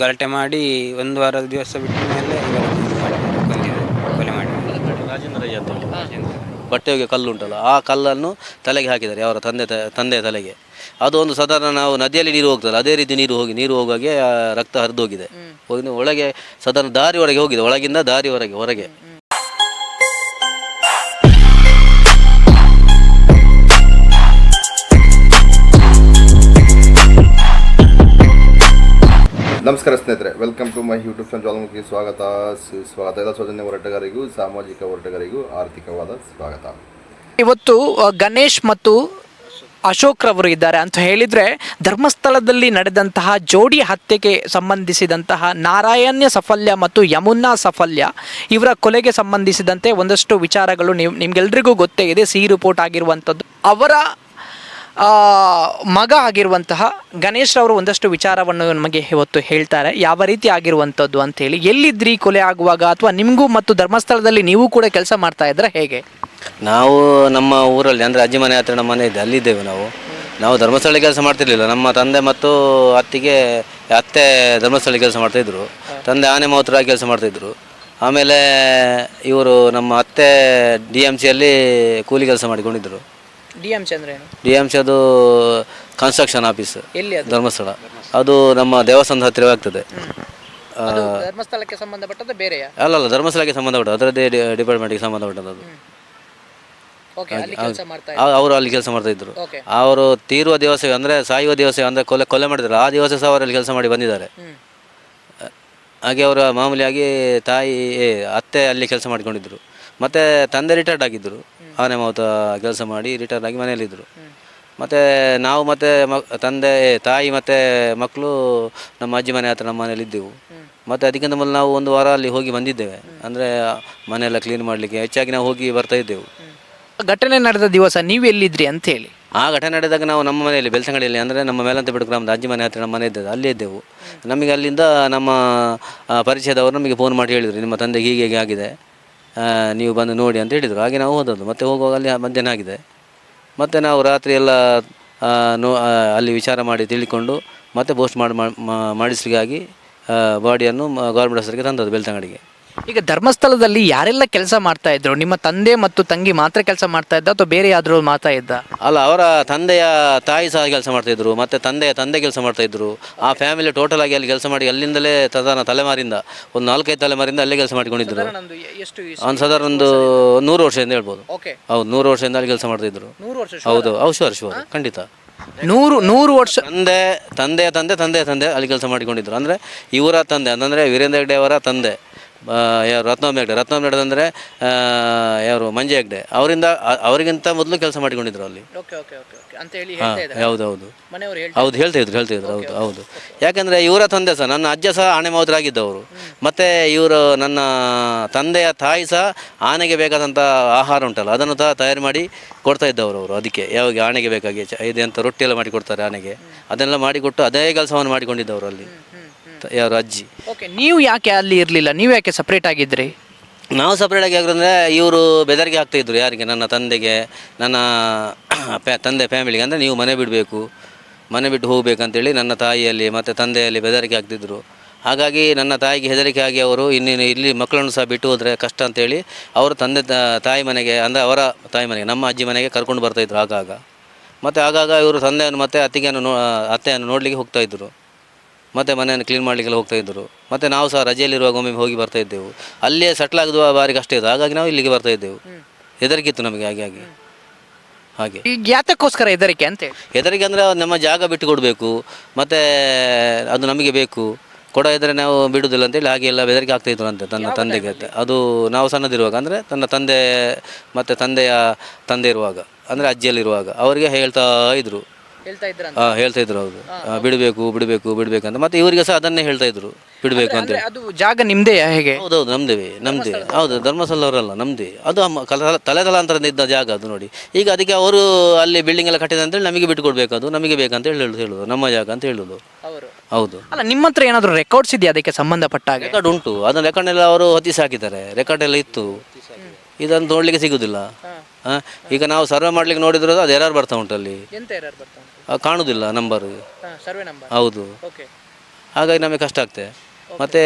ಗಲಾಟೆ ಮಾಡಿ ಒಂದು ವಾರದ ದಿವಸ ಬಿಟ್ಟ ಮೇಲೆ ಕೊಲೆ ರಾಜೇಂದ್ರ ಅಂತ ಹೇಳಿ. ಬಟ್ಟೆ ಒಗೆಯೋ ಕಲ್ಲು ಉಂಟಲ್ಲ ಆ ಕಲ್ಲನ್ನು ತಲೆಗೆ ಹಾಕಿದ್ದಾರೆ ಅವರ ತಂದೆ ತ- ತಂದೆಯ ತಲೆಗೆ. ಅದು ಒಂದು ಸಾಧಾರಣ ನಾವು ನದಿಯಲ್ಲಿ ನೀರು ಹೋಗ್ತದೆ ಅದೇ ರೀತಿ ನೀರು ಹೋಗಿ ನೀರು ಹೋಗುವಾಗೆ ಆ ರಕ್ತ ಹರಿದು ಹೋಗಿದೆ. ಹೋಗಿ ಒಳಗೆ ಸಾಧಾರಣ ದಾರಿ ಒಳಗೆ ಹೋಗಿದೆ ಒಳಗಿಂದ ದಾರಿ ಹೊರಗೆ ಹೊರಗೆ. ನಮಸ್ಕಾರ ಸ್ನೇಹಿತರೆ welcome to my YouTube channel Jwalamukhi ಸ್ವಾಗತ. ಸುಸ್ವಾಗತ ಎಲ್ಲ ಸ್ವಜನ್ಯ ಹೋರಾಟಗಾರಿಗೂ, ಸಾಮಾಜಿಕ ಹೋರಾಟಗಾರಿಗೂ ಆರ್ಥಿಕವಾದ ಸ್ವಾಗತ. ಇವತ್ತು ಗಣೇಶ್ ಮತ್ತು ಅಶೋಕ್ ರವರು ಇದ್ದಾರೆ ಅಂತ ಹೇಳಿದರೆ, ಧರ್ಮಸ್ಥಳದಲ್ಲಿ ನಡೆದಂತಹ ಜೋಡಿ ಹತ್ಯೆಗೆ ಸಂಬಂಧಿಸಿದಂತಹ ನಾರಾಯಣ್ಯ ಸಫಲ್ಯ ಮತ್ತು ಯಮುನಾ ಸಫಲ್ಯ ಇವರ ಕೊಲೆಗೆ ಸಂಬಂಧಿಸಿದಂತೆ ಒಂದಷ್ಟು ವಿಚಾರಗಳು ನೀವು ನಿಮ್ಗೆಲ್ರಿಗೂ ಗೊತ್ತೇ ಇದೆ. ಸಿ ರಿಪೋರ್ಟ್ ಆಗಿರುವಂಥದ್ದು. ಅವರ ಮಗ ಆಗಿರುವಂತಹ ಗಣೇಶ್ ಅವರು ಒಂದಷ್ಟು ವಿಚಾರವನ್ನು ನಮಗೆ ಇವತ್ತು ಹೇಳ್ತಾರೆ. ಯಾವ ರೀತಿ ಆಗಿರುವಂಥದ್ದು ಅಂತೇಳಿ. ಎಲ್ಲಿದ್ರಿ ಕೊಲೆ ಆಗುವಾಗ ಅಥವಾ ನಿಮಗೂ ಮತ್ತು ಧರ್ಮಸ್ಥಳದಲ್ಲಿ ನೀವು ಕೂಡ ಕೆಲಸ ಮಾಡ್ತಾ ಇದ್ರೆ ಹೇಗೆ? ನಾವು ನಮ್ಮ ಊರಲ್ಲಿ ಅಂದರೆ ಅಜ್ಜಿ ಮನೆ ಹತ್ರ ನಮ್ಮ ಮನೆ ಇದೆ, ಅಲ್ಲಿದ್ದೇವೆ ನಾವು. ನಾವು ಧರ್ಮಸ್ಥಳ ಕೆಲಸ ಮಾಡ್ತಿರ್ಲಿಲ್ಲ. ನಮ್ಮ ತಂದೆ ಮತ್ತು ಅತ್ತಿಗೆ ಅತ್ತೆ ಧರ್ಮಸ್ಥಳ ಕೆಲಸ ಮಾಡ್ತಾಯಿದ್ರು ತಂದೆ ಆನೆ ಮಾತ್ರ ಕೆಲಸ ಮಾಡ್ತಾಯಿದ್ರು ಆಮೇಲೆ ಇವರು ನಮ್ಮ ಅತ್ತೆ ಡಿ ಎಂ ಸಿಯಲ್ಲಿ ಕೂಲಿ ಕೆಲಸ ಮಾಡಿಕೊಂಡಿದ್ದರು ಡಿ ಎಂ ಏನು? ಡಿ ಸಿ ಅದು ಕನ್ಸ್ಟ್ರಕ್ಷನ್ ಆಫೀಸ್ ಎಲ್ಲಿ ಅದು? ಧರ್ಮಸ್ಥಳ. ಅದು ನಮ್ಮ ದೇವಸ್ಥಾನದ ಹತ್ತಿರವೇ ಆಗ್ತದೆ ಆ, ಅದು ಧರ್ಮಸ್ಥಳಕ್ಕೆ ಸಂಬಂಧಪಟ್ಟದ್ದು ಬೇರೆಯಾ? ಅಲ್ಲಲ್ಲ ಧರ್ಮಸ್ಥಳಕ್ಕೆ ಸಂಬಂಧಪಟ್ಟ ಅದರದ್ದೇ ಡಿಪಾರ್ಟ್ಮೆಂಟ್ಗೆ ಸಂಬಂಧಪಟ್ಟದ್ದು ಅದು. ಓಕೆ ಅಲ್ಲಿ ಕೆಲಸ ಮಾಡ್ತಾ ಆ- ಅವರು ಅಲ್ಲಿ ಕೆಲಸ ಮಾಡ್ತಾ ಇದ್ರು. ಓಕೆ ಅವರು ತೀರುವ ದಿವಸ ಅಂದ್ರೆ ಸಾಯುವ ದಿವಸ ಅಂದ್ರೆ ಕೊಲೆ ಕೊಲೆ ಮಾಡಿದ್ರು. ಆ ದಿವಸ ಸಹ ಅವರಲ್ಲಿ ಕೆಲಸ ಮಾಡಿ ಬಂದಿದ್ದಾರೆ. ಹ್ಮ್. ಹಾಗೆ ಅವರ ಮಾಮೂಲಿಯಾಗಿ ತಾಯಿ ಏ, ಅತ್ತೆ ಅಲ್ಲಿ ಕೆಲಸ ಮಾಡಿಕೊಂಡಿದ್ರು. ಮತ್ತೆ ತಂದೆ ರಿಟೈರ್ಡ್ ಆಗಿದ್ದರು ಆನೆ ಮಾವುತ ಕೆಲಸ ಮಾಡಿ ರಿಟೈರ್ ಆಗಿ ಮನೆಯಲ್ಲಿದ್ದರು. ಮತ್ತು ನಾವು ಮತ್ತು ಮ ತಂದೆ ತಾಯಿ ಮತ್ತು ಮಕ್ಕಳು ನಮ್ಮ ಅಜ್ಜಿ ಮನೆ ಹತ್ರ ನಮ್ಮ ಮನೇಲಿ ಇದ್ದೆವು ಮತ್ತು ಅದಕ್ಕಿಂತ ಮೊದಲು ನಾವು ಒಂದು ವಾರ ಅಲ್ಲಿ ಹೋಗಿ ಬಂದಿದ್ದೇವೆ. ಅಂದರೆ ಮನೆಯೆಲ್ಲ ಕ್ಲೀನ್ ಮಾಡಲಿಕ್ಕೆ ಹೆಚ್ಚಾಗಿ ನಾವು ಹೋಗಿ ಬರ್ತಾ ಇದ್ದೆವು. ಘಟನೆ ನಡೆದ ದಿವಸ ನೀವು ಎಲ್ಲಿದ್ರಿ ಅಂತ ಹೇಳಿ. ಆ ಘಟನೆ ನಡೆದಾಗ ನಾವು ನಮ್ಮ ಮನೆಯಲ್ಲಿ ಬೆಳ್ತಂಗಡಿಯಲ್ಲಿ ಅಂದರೆ ನಮ್ಮ ಮೇಲಂತ ಬಿಡು ಗ್ರಾಮದ ಅಜ್ಜಿ ಮನೆ ಹತ್ರ ನಮ್ಮ ಮನೆ ಇದ್ದದ್ದು ಅಲ್ಲೇ ಇದ್ದೆವು. ನಮಗೆ ಅಲ್ಲಿಂದ ನಮ್ಮ ಆ, ಪರಿಚಯದವರು ನಮಗೆ ಫೋನ್ ಮಾಡಿ ಹೇಳಿದರು ನಿಮ್ಮ ತಂದೆಗೆ ಹೀಗೆ ಹೀಗೆ ಆಗಿದೆ. ನೀವು ಬಂದು ನೋಡಿ ಅಂತ ಹೇಳಿದರು. ಹಾಗೆ ನಾವು ಹೋದದ್ದು. ಮತ್ತೆ ಹೋಗುವಾಗ ಅಲ್ಲಿ ಮಧ್ಯಾಹ್ನ ಆಗಿದೆ. ಮತ್ತೆ ನಾವು ರಾತ್ರಿ ಎಲ್ಲ ನೋ ಅಲ್ಲಿ ವಿಚಾರ ಮಾಡಿ ತಿಳಿಕೊಂಡು ಮತ್ತೆ ಪೋಸ್ಟ್ ಮಾಡಿ ಮಾಡಿಸ್ಲಿಕ್ಕಾಗಿ ಬಾಡಿಯನ್ನು ಗೌರ್ಮೆಂಟ್ ಆಸ್ಪತ್ರೆಗೆ ತಂದದ್ದು ಬೆಳ್ತಂಗಡಿಗೆ. ಈಗ ಧರ್ಮಸ್ಥಳದಲ್ಲಿ ಯಾರೆಲ್ಲ ಕೆಲಸ ಮಾಡ್ತಾ ಇದ್ರು? ನಿಮ್ಮ ತಂದೆ ಮತ್ತು ತಂಗಿ ಮಾತ್ರ ಕೆಲಸ ಮಾಡ್ತಾ ಇದ್ದ ಅಥವಾ ಬೇರೆ ಯಾರು ಮಾತಾ ಇದ್ದ? ಅಲ್ಲ ಅವರ ತಂದೆಯ ತಾಯಿ ಸಹ ಕೆಲಸ ಮಾಡ್ತಾಯಿದ್ರು ಮತ್ತು ತಂದೆಯ ತಂದೆ ಕೆಲಸ ಮಾಡ್ತಾಯಿದ್ರು ಆ ಫ್ಯಾಮಿಲಿ ಟೋಟಲ್ ಆಗಿ ಅಲ್ಲಿ ಕೆಲಸ ಮಾಡಿ ಅಲ್ಲಿಂದಲೇ ಸಾಧಾರಣ ತಲೆಮಾರಿಂದ ಒಂದು ನಾಲ್ಕೈದು ತಲೆಮಾರಿಂದ ಅಲ್ಲೇ ಕೆಲಸ ಮಾಡಿಕೊಂಡಿದ್ರು. ಎಷ್ಟು ಒಂದು ಸಾಧಾರಣ ಒಂದು ನೂರು ವರ್ಷದಿಂದ ಹೇಳ್ಬೋದು. ಓಕೆ ಹೌದು ನೂರು ವರ್ಷದಿಂದ ಅಲ್ಲಿ ಕೆಲಸ ಮಾಡ್ತಿದ್ರು ನೂರು ವರ್ಷ ಹೌದು ಹೌದು ಶುವರ್ ಶುವರ್ ಖಂಡಿತ. ನೂರು ನೂರು ವರ್ಷ ತಂದೆ ತಂದೆಯ ತಂದೆ ತಂದೆಯ ತಂದೆ ಅಲ್ಲಿ ಕೆಲಸ ಮಾಡಿಕೊಂಡಿದ್ರು. ಅಂದರೆ ಇವರ ತಂದೆ ಅಂದ್ರೆ ವೀರೇಂದ್ರ ಹೆಗ್ಡೆ ಅವರ ತಂದೆ. ಯಾರು ರತ್ನಮ್ಮ ಹೆಗ್ಡೆ. ರತ್ನಮ್ಮ ಹೆಗ್ಡೆ ಅಂದರೆ ಯಾರು ಮಂಜೆ ಹೆಗ್ಡೆ. ಅವರಿಂದ ಅವರಿಗಿಂತ ಮೊದಲು ಕೆಲಸ ಮಾಡಿಕೊಂಡಿದ್ರು ಅಲ್ಲಿ. Okay okay okay okay. ಅಂತ ಹೇಳಿ ಹಾಂ ಹೇಳ್ತಾ ಇದ್ದಾರೆ. ಹೌದು ಹೇಳ್ತಾ ಹೌದು ಹೇಳ್ತಿದ್ರು ಹೇಳ್ತಾ ಇದ್ರು ಹೌದು ಹೌದು. ಯಾಕಂದರೆ ಇವರ ತಂದೆ ಸಹ ನನ್ನ ಅಜ್ಜ ಸಹ ಆನೆ ಮಾವುತರಾಗಿದ್ದವರು ಮತ್ತು ಇವರು ನನ್ನ ತಂದೆಯ ತಾಯಿ ಸಹ ಆನೆಗೆ ಬೇಕಾದಂಥ ಆಹಾರ ಉಂಟಲ್ಲ ಅದನ್ನು ಸಹ ತಯಾರು ಮಾಡಿ ಕೊಡ್ತಾ ಇದ್ದವರು ಅವರು ಅದಕ್ಕೆ. ಯಾವಾಗ ಆನೆಗೆ ಬೇಕಾಗಿ ಚ- ಇದೆ ಅಂತ ರೊಟ್ಟಿ ಎಲ್ಲ ಮಾಡಿ ಕೊಡ್ತಾರೆ ಆನೆಗೆ ಅದನ್ನೆಲ್ಲ ಮಾಡಿಕೊಟ್ಟು ಅದೇ ಕೆಲಸವನ್ನು ಮಾಡಿಕೊಂಡಿದ್ದವರು ಅಲ್ಲಿ. ತ- ಯಾರು ಅಜ್ಜಿ. ಓಕೆ ನೀವು ಯಾಕೆ ಅಲ್ಲಿ ಇರಲಿಲ್ಲ? ನೀವು ಯಾಕೆ ಸಪ್ರೇಟ್ ಆಗಿದ್ರಿ? ನಾವು ಸಪ್ರೇಟ್ ಆಗಿ ಅಂದರೆ ಇವರು ಬೆದರಿಕೆ ಆಗ್ತಾ ಇದ್ರು ಯಾರಿಗೆ? ನನ್ನ ತಂದೆಗೆ ನನ್ನ ಪ್ಯಾ ತಂದೆ ಫ್ಯಾಮಿಲಿಗೆ ಅಂದರೆ ನೀವು ಮನೆ ಬಿಡಬೇಕು ಮನೆ ಬಿಟ್ಟು ಹೋಗಬೇಕಂತೇಳಿ ನನ್ನ ತಾಯಿಯಲ್ಲಿ ಮತ್ತು ತಂದೆಯಲ್ಲಿ ಬೆದರಿಕೆ ಆಗ್ತಿದ್ರು ಹಾಗಾಗಿ ನನ್ನ ತಾಯಿಗೆ ಹೆದರಿಕೆ ಆಗಿ ಅವರು ಇನ್ನೇನು ಇಲ್ಲಿ ಮಕ್ಕಳನ್ನು ಸಹ ಬಿಟ್ಟು ಹೋದರೆ ಕಷ್ಟ ಅಂತೇಳಿ ಅವರು ತಂದೆ ತ- ತಾಯಿ ಮನೆಗೆ ಅಂದರೆ ಅವರ ತಾಯಿ ಮನೆಗೆ ನಮ್ಮ ಅಜ್ಜಿ ಮನೆಗೆ ಕರ್ಕೊಂಡು ಬರ್ತಾಯಿದ್ರು ಆಗಾಗ. ಮತ್ತು ಆಗಾಗ ಇವರು ತಂದೆಯನ್ನು ಮತ್ತು ಅತ್ತಿಗೆಯನ್ನು ನೋ ಅತ್ತೆಯನ್ನು ನೋಡಲಿಕ್ಕೆ ಹೋಗ್ತಾ ಇದ್ದರು ಮತ್ತು ಮನೆಯನ್ನು ಕ್ಲೀನ್ ಮಾಡಲಿಕ್ಕೆಲ್ಲ ಹೋಗ್ತಾ ಇದ್ದರು. ಮತ್ತು ನಾವು ಸಹ ರಜೆಯಲ್ಲಿರುವಾಗ ಒಮ್ಮೆ ಹೋಗಿ ಬರ್ತಾ ಇದ್ದೆವು. ಅಲ್ಲೇ ಸೆಟ್ಲ್ ಬಾರಿಗೆ ಬಾರಿ ಕಷ್ಟ ಇತ್ತು ಹಾಗಾಗಿ ನಾವು ಇಲ್ಲಿಗೆ ಬರ್ತಾ ಇದ್ದೆವು. ಹೆದರಿಕೆ ಇತ್ತು ನಮಗೆ ಹಾಗೆ ಹಾಗೆ. ಹಾಗೆ. ಈಗ ಯಾತಕ್ಕೋಸ್ಕರ ಹೆದರಿಕೆ ಅಂತ ಹೇಳಿ. ಹೆದರಿಕೆ ಅಂದರೆ ನಮ್ಮ ಜಾಗ ಬಿಟ್ಟು ಕೊಡಬೇಕು. ಮತ್ತು ಅದು ನಮಗೆ ಬೇಕು. ಕೊಡ ಇದ್ದರೆ ನಾವು ಬಿಡುವುದಿಲ್ಲ ಅಂತೇಳಿ ಹಾಗೆ ಎಲ್ಲ ಬೆದರಿಕೆ ಆಗ್ತಾ ಇದ್ರು ಅಂತೆ ತನ್ನ ತಂದೆಗೆ ಅಂತ. ಅದು ನಾವು ಸಣ್ಣದಿರುವಾಗ ಅಂದರೆ ತನ್ನ ತಂದೆ ಮತ್ತು ತಂದೆಯ ತಂದೆ ಇರುವಾಗ ಅಂದರೆ ಅಜ್ಜಿಯಲ್ಲಿರುವಾಗ. ಅವರಿಗೆ ಹೇಳ್ತಾ ಇದ್ರು. ಹೇಳ್ತಾ ಆ, ಹೇಳ್ತಾ ಇದ್ರು ಹೌದು. ಆ, ಬಿಡಬೇಕು ಬಿಡಬೇಕು ಬಿಡಬೇಕು ಅಂತ. ಮತ್ತೆ ಇವರಿಗೆ ಸಹ ಅದನ್ನೇ ಹೇಳ್ತಾ ಇದ್ರು ಬಿಡಬೇಕು ಅದು ಜಾಗ ನಿಮ್ಮದೇ ಹೇಗೆ? ಹೌದೌದು ನಮ್ದೇ ನಮ್ದೇ. ಹೌದು ಧರ್ಮಸ್ಥಳ ಅವರಲ್ಲ ನಮ್ದೇ. ಅದು ಅಮ್ಮ ಕಲ ತಲೆ ತಲಾಂತರದಿಂದ ಇದ್ದ ಜಾಗ ಅದು ನೋಡಿ. ಈಗ ಅದಕ್ಕೆ ಅವರು ಅಲ್ಲಿ ಬಿಲ್ಡಿಂಗ್ ಎಲ್ಲ ಕಟ್ಟಿದ ಅಂತೇಳಿ ನಮಗೆ ಬಿಟ್ಕೊಡ್ಬೇಕು ಅದು ನಮಗೆ ಬೇಕಂತ ಹೇಳಿ ಹೇಳುದು ಹೇಳುದು ನಮ್ಮ ಜಾಗ ಅಂತ ಹೇಳುದು. ಅವರು. ಹೌದು. ಅಲ್ಲ ನಿಮ್ಮ ಹತ್ರ ಏನಾದರೂ ರೆಕಾರ್ಡ್ಸ್ ಇದೆಯಾ ಅದಕ್ಕೆ ಸಂಬಂಧಪಟ್ಟ ಹಾಗೆ? ರೆಕಾರ್ಡ್ ಉಂಟು. ಅದನ್ನ ರೆಕಾರ್ಡ್ ಎಲ್ಲ ಅವರು ಹೊತ್ತಿಸಿ ಹಾಕಿದ್ದಾರೆ ರೆಕಾರ್ಡ್ ಎಲ್ಲ ಇತ್ತು. ಇದನ್ನು ನೋಡ್ಲಿಕ್ಕೆ ಸಿಗುದಿಲ್ಲ. ಈಗ ನಾವು ಸರ್ವೆ ಮಾಡ್ಲಿಕ್ಕೆ ನೋಡಿದ್ರೆ ಅದು ಎರರ್ ಬರ್ತಾ ಉಂಟು ಅಲ್ಲಿ. ಎಂತ ಆ, ಕಾಣುದಿಲ್ಲ ನಂಬರ್ ಸರ್ವೆ ನಂಬರ್ ಹೌದು. ಓಕೆ ಹಾಗಾಗಿ ನಮಗೆ ಕಷ್ಟ ಆಗ್ತದೆ ಮತ್ತೆ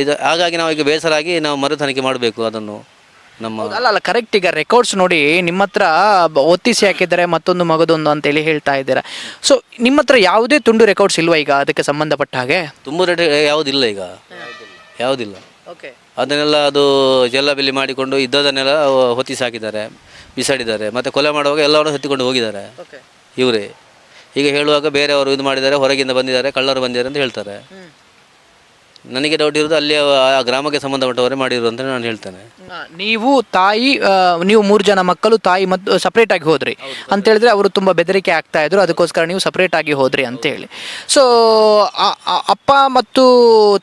ಇದು ಹಾಗಾಗಿ ನಾವು ಈಗ ಬೇಸರಾಗಿ ನಾವು ಮರು ತನಿಖೆ ಮಾಡಬೇಕು ಅದನ್ನು ನಮ್ಮ ಅಲ್ಲ ಅಲ್ಲ ಕರೆಕ್ಟ್ ಈಗ ರೆಕಾರ್ಡ್ಸ್ ನೋಡಿ ನಿಮ್ಮ ಹತ್ರ ಬ- ಒತ್ತಿಸಿ ಹಾಕಿದ್ದಾರೆ ಮತ್ತೊಂದು ಮಗದೊಂದು ಅಂತೇಳಿ ಹೇಳ್ತಾ ಇದ್ದೀರಾ. ಸೊ ನಿಮ್ಮ ಹತ್ರ ಯಾವುದೇ ತುಂಡು ರೆಕಾರ್ಡ್ಸ್ ಇಲ್ವಾ ಈಗ ಅದಕ್ಕೆ ಸಂಬಂಧಪಟ್ಟ ಹಾಗೆ? ತುಂಬ ರೇಟ್ ಯಾವುದಿಲ್ಲ ಈಗ. ಯಾವುದಿಲ್ಲ. ಓಕೆ ಅದನ್ನೆಲ್ಲ ಅದು ಜಲ್ಲಬಿಲ್ಲಿ ಮಾಡಿಕೊಂಡು ಇದ್ದದನ್ನೆಲ್ಲ ಹೊತ್ತಿಸಿ ಹಾಕಿದ್ದಾರೆ ಬಿಸಾಡಿದ್ದಾರೆ. ಮತ್ತೆ ಕೊಲೆ ಮಾಡುವಾಗ ಎಲ್ಲವನ್ನು ಹೊತ್ತಿಕೊಂಡು ಹೋಗಿದ್ದಾರೆ. ಓಕೆ ಇವರೇ. ಈಗ ಹೇಳುವಾಗ ಬೇರೆಯವರು ಇದು ಮಾಡಿದ್ದಾರೆ ಹೊರಗಿಂದ ಬಂದಿದ್ದಾರೆ ಕಳ್ಳರು ಬಂದಿದ್ದಾರೆ ಅಂತ ಹೇಳ್ತಾರೆ. ನನಗೆ ಡೌಟ್ ಇರೋದು ಅಲ್ಲಿ ಆ ಗ್ರಾಮಕ್ಕೆ ಸಂಬಂಧಪಟ್ಟವರೇ ಮಾಡಿರು ಅಂತ ನಾನು ಹೇಳ್ತೇನೆ. ನೀವು ತಾಯಿ ಆ, ನೀವು ಮೂರು ಜನ ಮಕ್ಕಳು ತಾಯಿ ಮತ್ತು ಸಪ್ರೇಟ್ ಆಗಿ ಹೋದ್ರಿ. ಅಂತ ಹೇಳಿದ್ರೆ ಅವರು ತುಂಬಾ ಬೆದರಿಕೆ ಆಗ್ತಾ ಇದ್ರು. ಅದಕ್ಕೋಸ್ಕರ ನೀವು ಸಪ್ರೇಟ್ ಆಗಿ ಹೋದ್ರಿ ಅಂತ ಹೇಳಿ. ಸೊ ಅಪ್ಪ ಮತ್ತು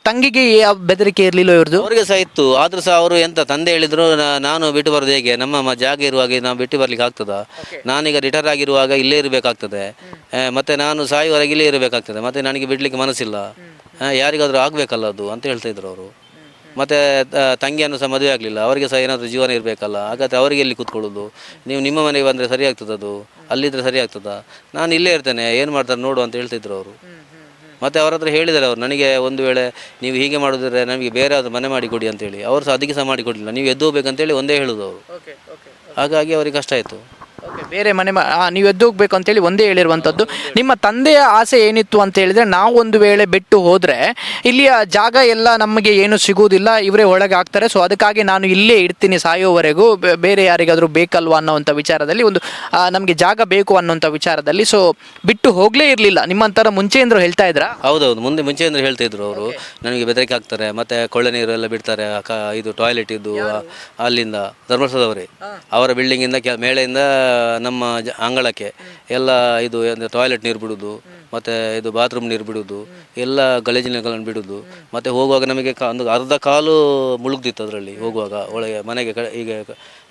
ತಂಗಿಗೆ ಯಾವ ಬೆದರಿಕೆ ಇರಲಿಲ್ಲ ಇವ್ರದ್ದು ಅವರಿಗೆ ಸಹ ಇತ್ತು. ಆದ್ರೂ ಸಹ ಅವರು ಎಂತ ತಂದೆ ಹೇಳಿದ್ರು ನಾ- ನಾನು ಬಿಟ್ಟು ಬರೋದು ಹೇಗೆ? ನಮ್ಮ ಮ- ಜಾಗ ಇರುವಾಗ ನಾವು ಬಿಟ್ಟು ಬರ್ಲಿಕ್ಕೆ ಆಗ್ತದಾ? ನಾನೀಗ ರಿಟೈರ್ ಆಗಿರುವಾಗ ಇಲ್ಲೇ ಇರಬೇಕಾಗ್ತದೆ. ಮತ್ತೆ ನಾನು ಸಾಯುವವರೆಗೆ ಇಲ್ಲೇ ಇರಬೇಕಾಗ್ತದೆ. ಮತ್ತೆ ನನಗೆ ಬಿಡ್ಲಿಕ್ಕೆ ಮನಸ್ಸಿಲ್ಲ. ಯಾರಿಗಾದ್ರೂ ಆಗಬೇಕಲ್ಲ ಅದು ಅಂತ ಹೇಳ್ತಾ ಇದ್ರು ಅವರು. ಮತ್ತು ತಂಗಿಯನ್ನು ಸಹ ಮದುವೆ ಆಗಲಿಲ್ಲ. ಅವರಿಗೆ ಸಹ ಏನಾದರೂ ಜೀವನ ಇರಬೇಕಲ್ಲ. ಹಾಗಾದರೆ ಅವರಿಗೆ ಎಲ್ಲಿ ಕೂತ್ಕೊಳ್ಳೋದು? ನೀವು ನಿಮ್ಮ ಮನೆಗೆ ಬಂದರೆ ಸರಿ ಆಗ್ತದದು ಅದು? ಅಲ್ಲಿದ್ರೆ ಸರಿ ಆಗ್ತದಾ? ನಾನು ಇಲ್ಲೇ ಇರ್ತೇನೆ. ಏನು ಮಾಡ್ತಾರೆ ನೋಡು ಅಂತ ಹೇಳ್ತಿದ್ರು ಅವರು. ಮತ್ತು ಅವ್ರ ಹತ್ರ ಹೇಳಿದ್ದಾರೆ ಅವರು ನನಗೆ ಒಂದು ವೇಳೆ ನೀವು ಹೀಗೆ ಮಾಡಿದ್ರೆ ನಮಗೆ ಬೇರೆ ಅದು ಮನೆ ಮಾಡಿ ಕೊಡಿ ಅಂತೇಳಿ ಅವರು ಸಹ ಅದಕ್ಕೆ ಸಹ ಮಾಡಿ ಕೊಡಲಿಲ್ಲ. ನೀವು ಎದ್ದು ಹೋಗ್ಬೇಕಂತೇಳಿ ಒಂದೇ ಹೇಳೋದು ಅವರು. ಹಾಗಾಗಿ ಅವರಿಗೆ ಕಷ್ಟ ಆಯಿತು. ಬೇರೆ ಮನೆ ಮ- ಆ, ನೀವು ಎದ್ದು ಹೋಗ್ಬೇಕು ಅಂತೇಳಿ ಒಂದೇ ಹೇಳಿರುವಂಥದ್ದು. ನಿಮ್ಮ ತಂದೆಯ ಆಸೆ ಏನಿತ್ತು ಅಂತ ಹೇಳಿದ್ರೆ ನಾವು ಒಂದು ವೇಳೆ ಬಿಟ್ಟು ಹೋದ್ರೆ ಇಲ್ಲಿಯ ಜಾಗ ಎಲ್ಲ ನಮಗೆ ಏನು ಸಿಗುವುದಿಲ್ಲ ಇವರೇ ಒಳಗೆ ಆಗ್ತಾರೆ ಸೊ ಅದಕ್ಕಾಗಿ ನಾನು ಇಲ್ಲೇ ಇರ್ತೀನಿ ಸಾಯೋವರೆಗೂ. ಬೆ- ಬೇರೆ ಯಾರಿಗಾದ್ರೂ ಬೇಕಲ್ವಾ ಅನ್ನೋವಂಥ ವಿಚಾರದಲ್ಲಿ ಒಂದು ನಮಗೆ ಜಾಗ ಬೇಕು ಅನ್ನೋಂಥ ವಿಚಾರದಲ್ಲಿ. ಸೊ ಬಿಟ್ಟು ಹೋಗಲೇ ಇರಲಿಲ್ಲ. ನಿಮ್ಮಂತರ ಮುಂಚೆಯಿಂದ್ರು ಹೇಳ್ತಾ ಇದ್ರಾ? ಹೌದೌದು. ಮುಂದೆ ಮುಂಚೆ ಅಂದ್ರೆ ಹೇಳ್ತಾ ಇದ್ರು ಅವರು. ನನಗೆ ಬೆದರಿಕೆ ಹಾಕ್ತಾರೆ. ಮತ್ತೆ ಕೊಳ್ಳೆ ನೀರು ಎಲ್ಲ ಬಿಡ್ತಾರೆ. ಆ ಇದು ಟಾಯ್ಲೆಟ್ ಇದ್ದು ಅಲ್ಲಿಂದ ಧರ್ಮಸ್ಥಳದವರೇ. ಅವರ ಬಿಲ್ಡಿಂಗಿಂದ ಕೆ ಮೇಳೆಯಿಂದ ನಮ್ಮ ಜ- ಅಂಗಳಕ್ಕೆ ಎಲ್ಲ ಇದು ಟಾಯ್ಲೆಟ್ ನೀರು ಬಿಡುದು, ಮತ್ತು ಇದು ಬಾತ್ರೂಮ್ ನೀರು ಬಿಡುದು, ಎಲ್ಲ ಗಲೇಜಿನಗಳನ್ನು ಬಿಡೋದು, ಮತ್ತು ಹೋಗುವಾಗ ನಮಗೆ ಕ- ಒಂದು ಅರ್ಧ ಕಾಲು ಮುಳುಗ್ದಿತ್ತು ಅದರಲ್ಲಿ ಹೋಗುವಾಗ, ಒಳಗೆ ಮನೆಗೆ ಕ- ಈಗ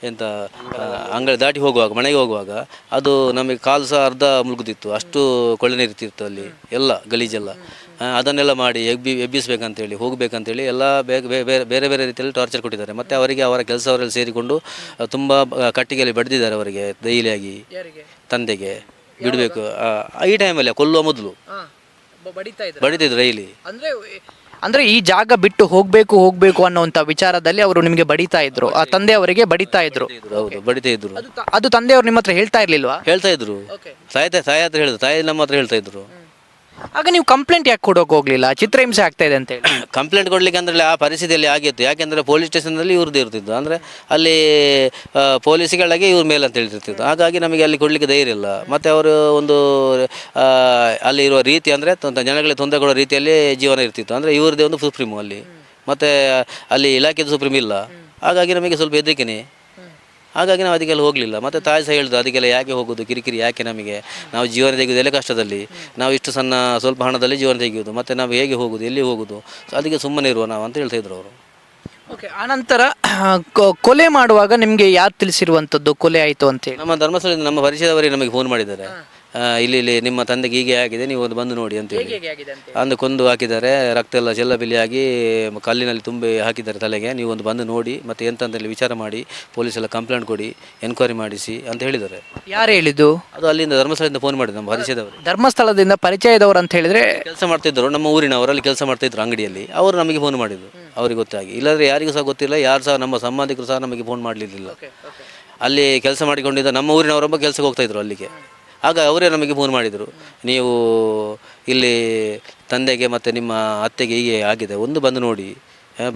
ಎಂತ ಅಂಗಳ ದಾಟಿ ಹೋಗುವಾಗ, ಮನೆಗೆ ಹೋಗುವಾಗ ಅದು ನಮಗೆ ಕಾಲು ಸಹ ಅರ್ಧ ಮುಳುಗ್ದಿತ್ತು, ಅಷ್ಟು ಕೊಳ್ಳೆ ನೀರು ಇರ್ತಿತ್ತು ಅಲ್ಲಿ, ಎಲ್ಲ ಗಲೀಜೆಲ್ಲ. ಅದನ್ನೆಲ್ಲ ಮಾಡಿ ಎಬ್ಬಿ ಎಬ್ಬಿಸ್ಬೇಕಂತೇಳಿ ಹೋಗಬೇಕಂತೇಳಿ ಎಲ್ಲ ಬೇರೆ ಬೇರೆ ಬೇರೆ ರೀತಿಯಲ್ಲಿ ಟಾರ್ಚರ್ ಕೊಟ್ಟಿದ್ದಾರೆ. ಮತ್ತೆ ಅವರಿಗೆ ಅವರ ಕೆಲಸವರಲ್ಲಿ ಸೇರಿಕೊಂಡು ತುಂಬ ಕಟ್ಟಿಗೆಯಲ್ಲಿ ಬಡ್ದಿದ್ದಾರೆ ಅವರಿಗೆ ದೈಲಿಯಾಗಿ ತಂದೆಗೆ ಬಿಡಬೇಕು. ಈ ಟೈಮಲ್ಲಿ ಕೊಲ್ಲುವ ಮೊದಲು. ಬಡಿತಿದ್ರು ಡೈಲಿ. ಅಂದ್ರೆ ಅಂದ್ರೆ ಈ ಜಾಗ ಬಿಟ್ಟು ಹೋಗ್ಬೇಕು ಹೋಗ್ಬೇಕು ಅನ್ನೋಂಥ ವಿಚಾರದಲ್ಲಿ ಅವರು ನಿಮಗೆ ಬಡಿತಾ ಇದ್ರು. ಆ ತಂದೆ ಅವರಿಗೆ ಬಡಿತಾ ಇದ್ರು. ಹೌದು ಬಡಿತಾ ಇದ್ರು. ಅದು ತಂದೆ ಅದು ತಂದೆಯವರು ನಿಮ್ಮ ಹತ್ರ ಹೇಳ್ತಾ ಇರ್ಲಿಲ್ವಾ? ಹೇಳ್ತಾ ಇದ್ರು. ಸಾಯ್ತಾ ತಾಯಿ ಹತ್ರ ಹೇಳಿದ್ರು ತಾಯಿ ನಮ್ಮ ಹತ್ರ ಹೇಳ್ತಾ ಇದ್ರು. ಆಗ ನೀವು ಕಂಪ್ಲೇಂಟ್ ಯಾಕೆ ಕೊಡೋಕೆ ಹೋಗ್ಲಿಲ್ಲ? ಚಿತ್ರಹಿಂಸೆ ಆಗ್ತಾ ಇದೆ ಅಂತ ಹೇಳಿ ಕಂಪ್ಲೇಂಟ್ ಕೊಡಲಿಕ್ಕೆ ಅಂದರೆ ಆ ಪರಿಸ್ಥಿತಿಯಲ್ಲಿ ಆಗಿತ್ತು. ಯಾಕೆಂದರೆ ಪೊಲೀಸ್ ಸ್ಟೇಷನಲ್ಲಿ ಇವ್ರದ್ದು ಇರ್ತಿತ್ತು. ಅಂದರೆ ಅಲ್ಲಿ ಪೊಲೀಸ್ಗಳಾಗೆ ಇವ್ರ ಮೇಲೆ ಅಂತ ಹೇಳ್ತಿರ್ತಿತ್ತು ಹಾಗಾಗಿ ನಮಗೆ ಅಲ್ಲಿ ಕೊಡಲಿಕ್ಕೆ ಧೈರ್ಯ ಇಲ್ಲ. ಮತ್ತು ಅವರು ಒಂದು ಅಲ್ಲಿರುವ ರೀತಿ ಅಂದರೆ ಜನಗಳಿಗೆ ತೊಂದರೆ ಕೊಡೋ ರೀತಿಯಲ್ಲಿ ಜೀವನ ಇರ್ತಿತ್ತು. ಅಂದರೆ ಇವ್ರದ್ದೇ ಒಂದು ಸುಪ್ರೀಮು ಅಲ್ಲಿ. ಮತ್ತು ಅಲ್ಲಿ ಇಲಾಖೆದು ಸುಪ್ರೀಮ್ ಇಲ್ಲ. ಹಾಗಾಗಿ ನಮಗೆ ಸ್ವಲ್ಪ ಹೆದರಿಕೆನೆ. ಹಾಗಾಗಿ ನಾವು ಅದಕ್ಕೆಲ್ಲ ಹೋಗಲಿಲ್ಲ. ಮತ್ತೆ ತಾಯಿ ಸಹ ಹೇಳಿದ್ರು ಅದಕ್ಕೆಲ್ಲ ಯಾಕೆ ಹೋಗೋದು? ಕಿರಿಕಿರಿ ಯಾಕೆ ನಮಗೆ? ನಾವು ಜೀವನ ತೆಗೆಯೋದೆಲ್ಲ ಕಷ್ಟದಲ್ಲಿ? ನಾವು ಇಷ್ಟು ಸಣ್ಣ ಸ್ವಲ್ಪ ಹಣದಲ್ಲಿ ಜೀವನ ತೆಗೆಯೋದು ಮತ್ತೆ ನಾವು ಹೇಗೆ ಹೋಗೋದು? ಎಲ್ಲಿ ಹೋಗೋದು? ಸೊ ಅದಕ್ಕೆ ಸುಮ್ಮನೆ ಇರುವ ನಾವು ಅಂತ ಹೇಳ್ತಾ ಇದ್ರು ಅವರು. ಓಕೆ ಆನಂತರ ಕೊಲೆ ಮಾಡುವಾಗ ನಿಮಗೆ ಯಾರು ತಿಳಿಸಿರುವಂಥದ್ದು? ಕೊಲೆ ಆಯಿತು ಅಂತೇಳಿ ನಮ್ಮ ಧರ್ಮಸ್ಥಳದಿಂದ ನಮ್ಮ ಪರಿಚಯದವರೇ ನಮಗೆ ಫೋನ್ ಮಾಡಿದ್ದಾರೆ. ಇಲ್ಲಿ ಇಲ್ಲಿ ನಿಮ್ಮ ತಂದೆಗೆ ಹೀಗೆ ಆಗಿದೆ ನೀವು ಒಂದು ಬಂದು ನೋಡಿ ಅಂತೇಳಿ. ಅಂದು ಕೊಂದು ಹಾಕಿದ್ದಾರೆ ರಕ್ತ ಎಲ್ಲ ಚೆಲ್ಲಬಿಲ್ಲಿ ಆಗಿ ಕಲ್ಲಿನಲ್ಲಿ ತುಂಬಿ ಹಾಕಿದ್ದಾರೆ ತಲೆಗೆ. ನೀವು ಒಂದು ಬಂದು ನೋಡಿ ಮತ್ತೆ ಎಂತ ಅಂತೇಳಿ ವಿಚಾರ ಮಾಡಿ ಪೊಲೀಸ್ ಎಲ್ಲ ಕಂಪ್ಲೇಂಟ್ ಕೊಡಿ ಎನ್ಕ್ವೈರಿ ಮಾಡಿಸಿ ಅಂತ ಹೇಳಿದ್ದಾರೆ. ಯಾರು ಹೇಳಿದ್ದು? ಅದು ಅಲ್ಲಿಂದ ಧರ್ಮಸ್ಥಳದಿಂದ ಫೋನ್ ಮಾಡಿದ್ರು ನಮ್ಮ ಪರಿಚಯದವರು. ಧರ್ಮಸ್ಥಳದಿಂದ ಪರಿಚಯದವರು ಅಂತ ಹೇಳಿದ್ರೆ? ಕೆಲಸ ಮಾಡ್ತಿದ್ರು ನಮ್ಮ ಊರಿನವರು ಅಲ್ಲಿ ಕೆಲಸ ಮಾಡ್ತಿದ್ರು ಅಂಗಡಿಯಲ್ಲಿ. ಅವರು ನಮಗೆ ಫೋನ್ ಮಾಡಿದ್ರು ಅವ್ರಿಗೆ ಗೊತ್ತಾಗಿ. ಇಲ್ಲಾಂದ್ರೆ ಯಾರಿಗೂ ಸಹ ಗೊತ್ತಿಲ್ಲ ಯಾರು ಸಹ ನಮ್ಮ ಸಂಬಂಧಿಕರು ಸಹ ನಮಗೆ ಫೋನ್ ಮಾಡಲಿಲ್ಲ ಅಲ್ಲಿ ಕೆಲಸ ಮಾಡಿಕೊಂಡಿದ್ದ ನಮ್ಮ ಊರಿನವರೊಬ್ಬ ಕೆಲಸಕ್ಕೆ ಹೋಗ್ತಾ ಇದ್ರು ಅಲ್ಲಿಗೆ. ಆಗ ಅವರೇ ನಮಗೆ ಫೋನ್ ಮಾಡಿದರು. ನೀವು ಇಲ್ಲಿ ತಂದೆಗೆ ಮತ್ತು ನಿಮ್ಮ ಅತ್ತೆಗೆ ಹೀಗೆ ಆಗಿದೆ, ಒಂದು ಬಂದು ನೋಡಿ.